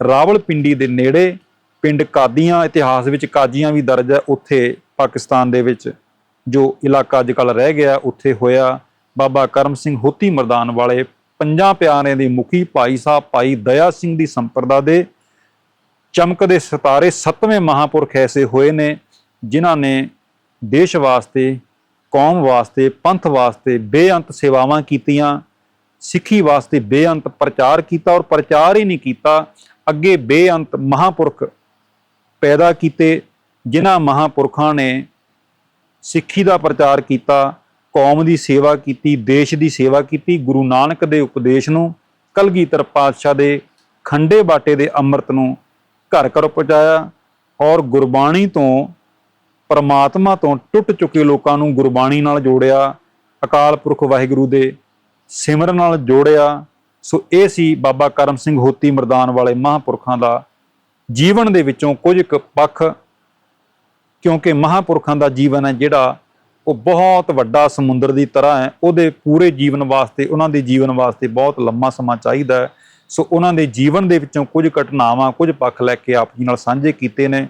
ਰਾਵਲਪਿੰਡੀ ਦੇ ਨੇੜੇ ਪਿੰਡ ਕਾਦੀਆਂ ਇਤਿਹਾਸ ਵਿੱਚ ਕਾਜੀਆਂ ਵੀ ਦਰਜ ਹੈ। ਉੱਥੇ ਪਾਕਿਸਤਾਨ ਦੇ ਵਿੱਚ ਜੋ ਇਲਾਕਾ ਅੱਜ ਕੱਲ੍ਹ ਰਹਿ ਗਿਆ, ਉੱਥੇ ਹੋਇਆ ਬਾਬਾ ਕਰਮ ਸਿੰਘ ਹੋਤੀ ਮਰਦਾਨ ਵਾਲੇ ਪੰਜਾਂ ਪਿਆਰਿਆਂ ਦੇ ਮੁਖੀ ਭਾਈ ਸਾਹਿਬ ਭਾਈ ਦਇਆ ਸਿੰਘ ਦੀ ਸੰਪਰਦਾ ਦੇ ਚਮਕਦੇ ਸਿਤਾਰੇ ਸੱਤਵੇਂ ਮਹਾਪੁਰਖ ਐਸੇ ਹੋਏ ਨੇ, ਜਿਨ੍ਹਾਂ ਨੇ ਦੇਸ਼ ਵਾਸਤੇ, ਕੌਮ ਵਾਸਤੇ, ਪੰਥ ਵਾਸਤੇ ਬੇਅੰਤ ਸੇਵਾਵਾਂ ਕੀਤੀਆਂ, ਸਿੱਖੀ ਵਾਸਤੇ ਬੇਅੰਤ ਪ੍ਰਚਾਰ ਕੀਤਾ ਔਰ ਪ੍ਰਚਾਰ ਹੀ ਨਹੀਂ ਕੀਤਾ, ਅੱਗੇ ਬੇਅੰਤ ਮਹਾਪੁਰਖ ਪੈਦਾ ਕੀਤੇ, ਜਿਨ੍ਹਾਂ ਮਹਾਪੁਰਖਾਂ ਨੇ ਸਿੱਖੀ ਦਾ ਪ੍ਰਚਾਰ ਕੀਤਾ, ਕੌਮ ਦੀ ਸੇਵਾ ਕੀਤੀ, ਦੇਸ਼ ਦੀ ਸੇਵਾ ਕੀਤੀ, ਗੁਰੂ ਨਾਨਕ ਦੇ ਉਪਦੇਸ਼ ਨੂੰ, ਕਲਗੀਧਰ ਪਾਤਸ਼ਾਹ ਦੇ ਖੰਡੇ ਬਾਟੇ ਦੇ ਅੰਮ੍ਰਿਤ ਨੂੰ ਘਰ ਘਰ ਪਹੁੰਚਾਇਆ ਔਰ ਗੁਰਬਾਣੀ ਤੋਂ, ਪਰਮਾਤਮਾ ਤੋਂ ਟੁੱਟ ਚੁੱਕੇ ਲੋਕਾਂ ਨੂੰ ਗੁਰਬਾਣੀ ਨਾਲ ਜੋੜਿਆ, ਅਕਾਲ ਪੁਰਖ ਵਾਹਿਗੁਰੂ ਦੇ ਸਿਮਰਨ ਨਾਲ ਜੋੜਿਆ। ਸੋ ਇਹ ਸੀ ਬਾਬਾ ਕਰਮ ਸਿੰਘ ਹੋਤੀ ਮਰਦਾਨ ਵਾਲੇ ਮਹਾਪੁਰਖਾਂ ਦਾ ਜੀਵਨ ਦੇ ਵਿੱਚੋਂ ਕੁਝ ਇੱਕ ਪੱਖ, ਕਿਉਂਕਿ ਮਹਾਪੁਰਖਾਂ ਦਾ ਜੀਵਨ ਹੈ ਜਿਹੜਾ ਉਹ ਬਹੁਤ ਵੱਡਾ ਸਮੁੰਦਰ ਦੀ ਤਰ੍ਹਾਂ ਹੈ। ਉਹਦੇ ਪੂਰੇ ਜੀਵਨ ਵਾਸਤੇ, ਉਹਨਾਂ ਦੇ ਜੀਵਨ ਵਾਸਤੇ ਬਹੁਤ ਲੰਮਾ ਸਮਾਂ ਚਾਹੀਦਾ ਹੈ। ਸੋ ਉਹਨਾਂ ਦੇ ਜੀਵਨ ਦੇ ਵਿੱਚੋਂ ਕੁਝ ਘਟਨਾਵਾਂ, ਕੁਝ ਪੱਖ ਲੈ ਕੇ ਆਪ ਜੀ ਨਾਲ ਸਾਂਝੇ ਕੀਤੇ ਨੇ।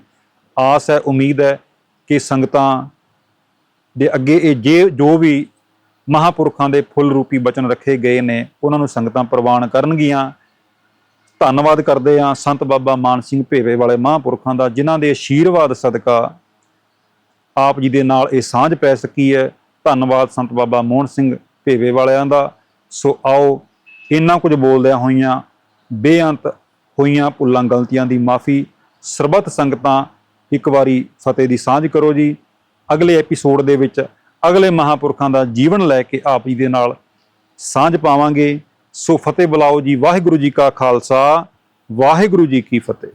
ਆਸ ਹੈ, ਉਮੀਦ ਹੈ ਕਿ ਸੰਗਤਾਂ ਦੇ ਅੱਗੇ ਇਹ ਜੇ ਜੋ ਵੀ ਮਹਾਪੁਰਖਾਂ ਦੇ ਫੁੱਲ ਰੂਪੀ ਬਚਨ ਰੱਖੇ ਗਏ ਨੇ, ਉਹਨਾਂ ਨੂੰ ਸੰਗਤਾਂ ਪ੍ਰਵਾਨ ਕਰਨਗੀਆਂ। ਧੰਨਵਾਦ ਕਰਦੇ ਹਾਂ ਸੰਤ ਬਾਬਾ ਮਾਨ ਸਿੰਘ ਭੇਵੇ ਵਾਲੇ ਮਹਾਂਪੁਰਖਾਂ ਦਾ, ਜਿਨ੍ਹਾਂ ਦੇ ਆਸ਼ੀਰਵਾਦ ਸਦਕਾ ਆਪ ਜੀ ਦੇ ਨਾਲ ਇਹ ਸਾਂਝ ਪੈ ਸਕੀ ਹੈ। ਧੰਨਵਾਦ ਸੰਤ ਬਾਬਾ ਮੋਹਨ ਸਿੰਘ ਭੇਵੇ ਵਾਲਿਆਂ ਦਾ। ਸੋ ਆਓ, ਇੰਨਾ ਕੁਝ ਬੋਲਦਿਆਂ ਹੋਈਆਂ ਬੇਅੰਤ ਹੋਈਆਂ ਭੁੱਲਾਂ, ਗਲਤੀਆਂ ਦੀ ਮਾਫੀ, ਸਰਬੱਤ ਸੰਗਤਾਂ ਇੱਕ ਵਾਰੀ ਫਤਿਹ ਦੀ ਸਾਂਝ ਕਰੋ ਜੀ। ਅਗਲੇ ਐਪੀਸੋਡ ਦੇ ਵਿੱਚ ਅਗਲੇ ਮਹਾਪੁਰਖਾਂ ਦਾ ਜੀਵਨ ਲੈ ਕੇ ਆਪ ਜੀ ਦੇ ਨਾਲ ਸਾਂਝ ਪਾਵਾਂਗੇ। ਸੋ ਫਤਿਹ ਬੁਲਾਓ ਜੀ। ਵਾਹਿਗੁਰੂ ਜੀ ਕਾ ਖਾਲਸਾ, ਵਾਹਿਗੁਰੂ ਜੀ ਕੀ ਫਤਿਹ।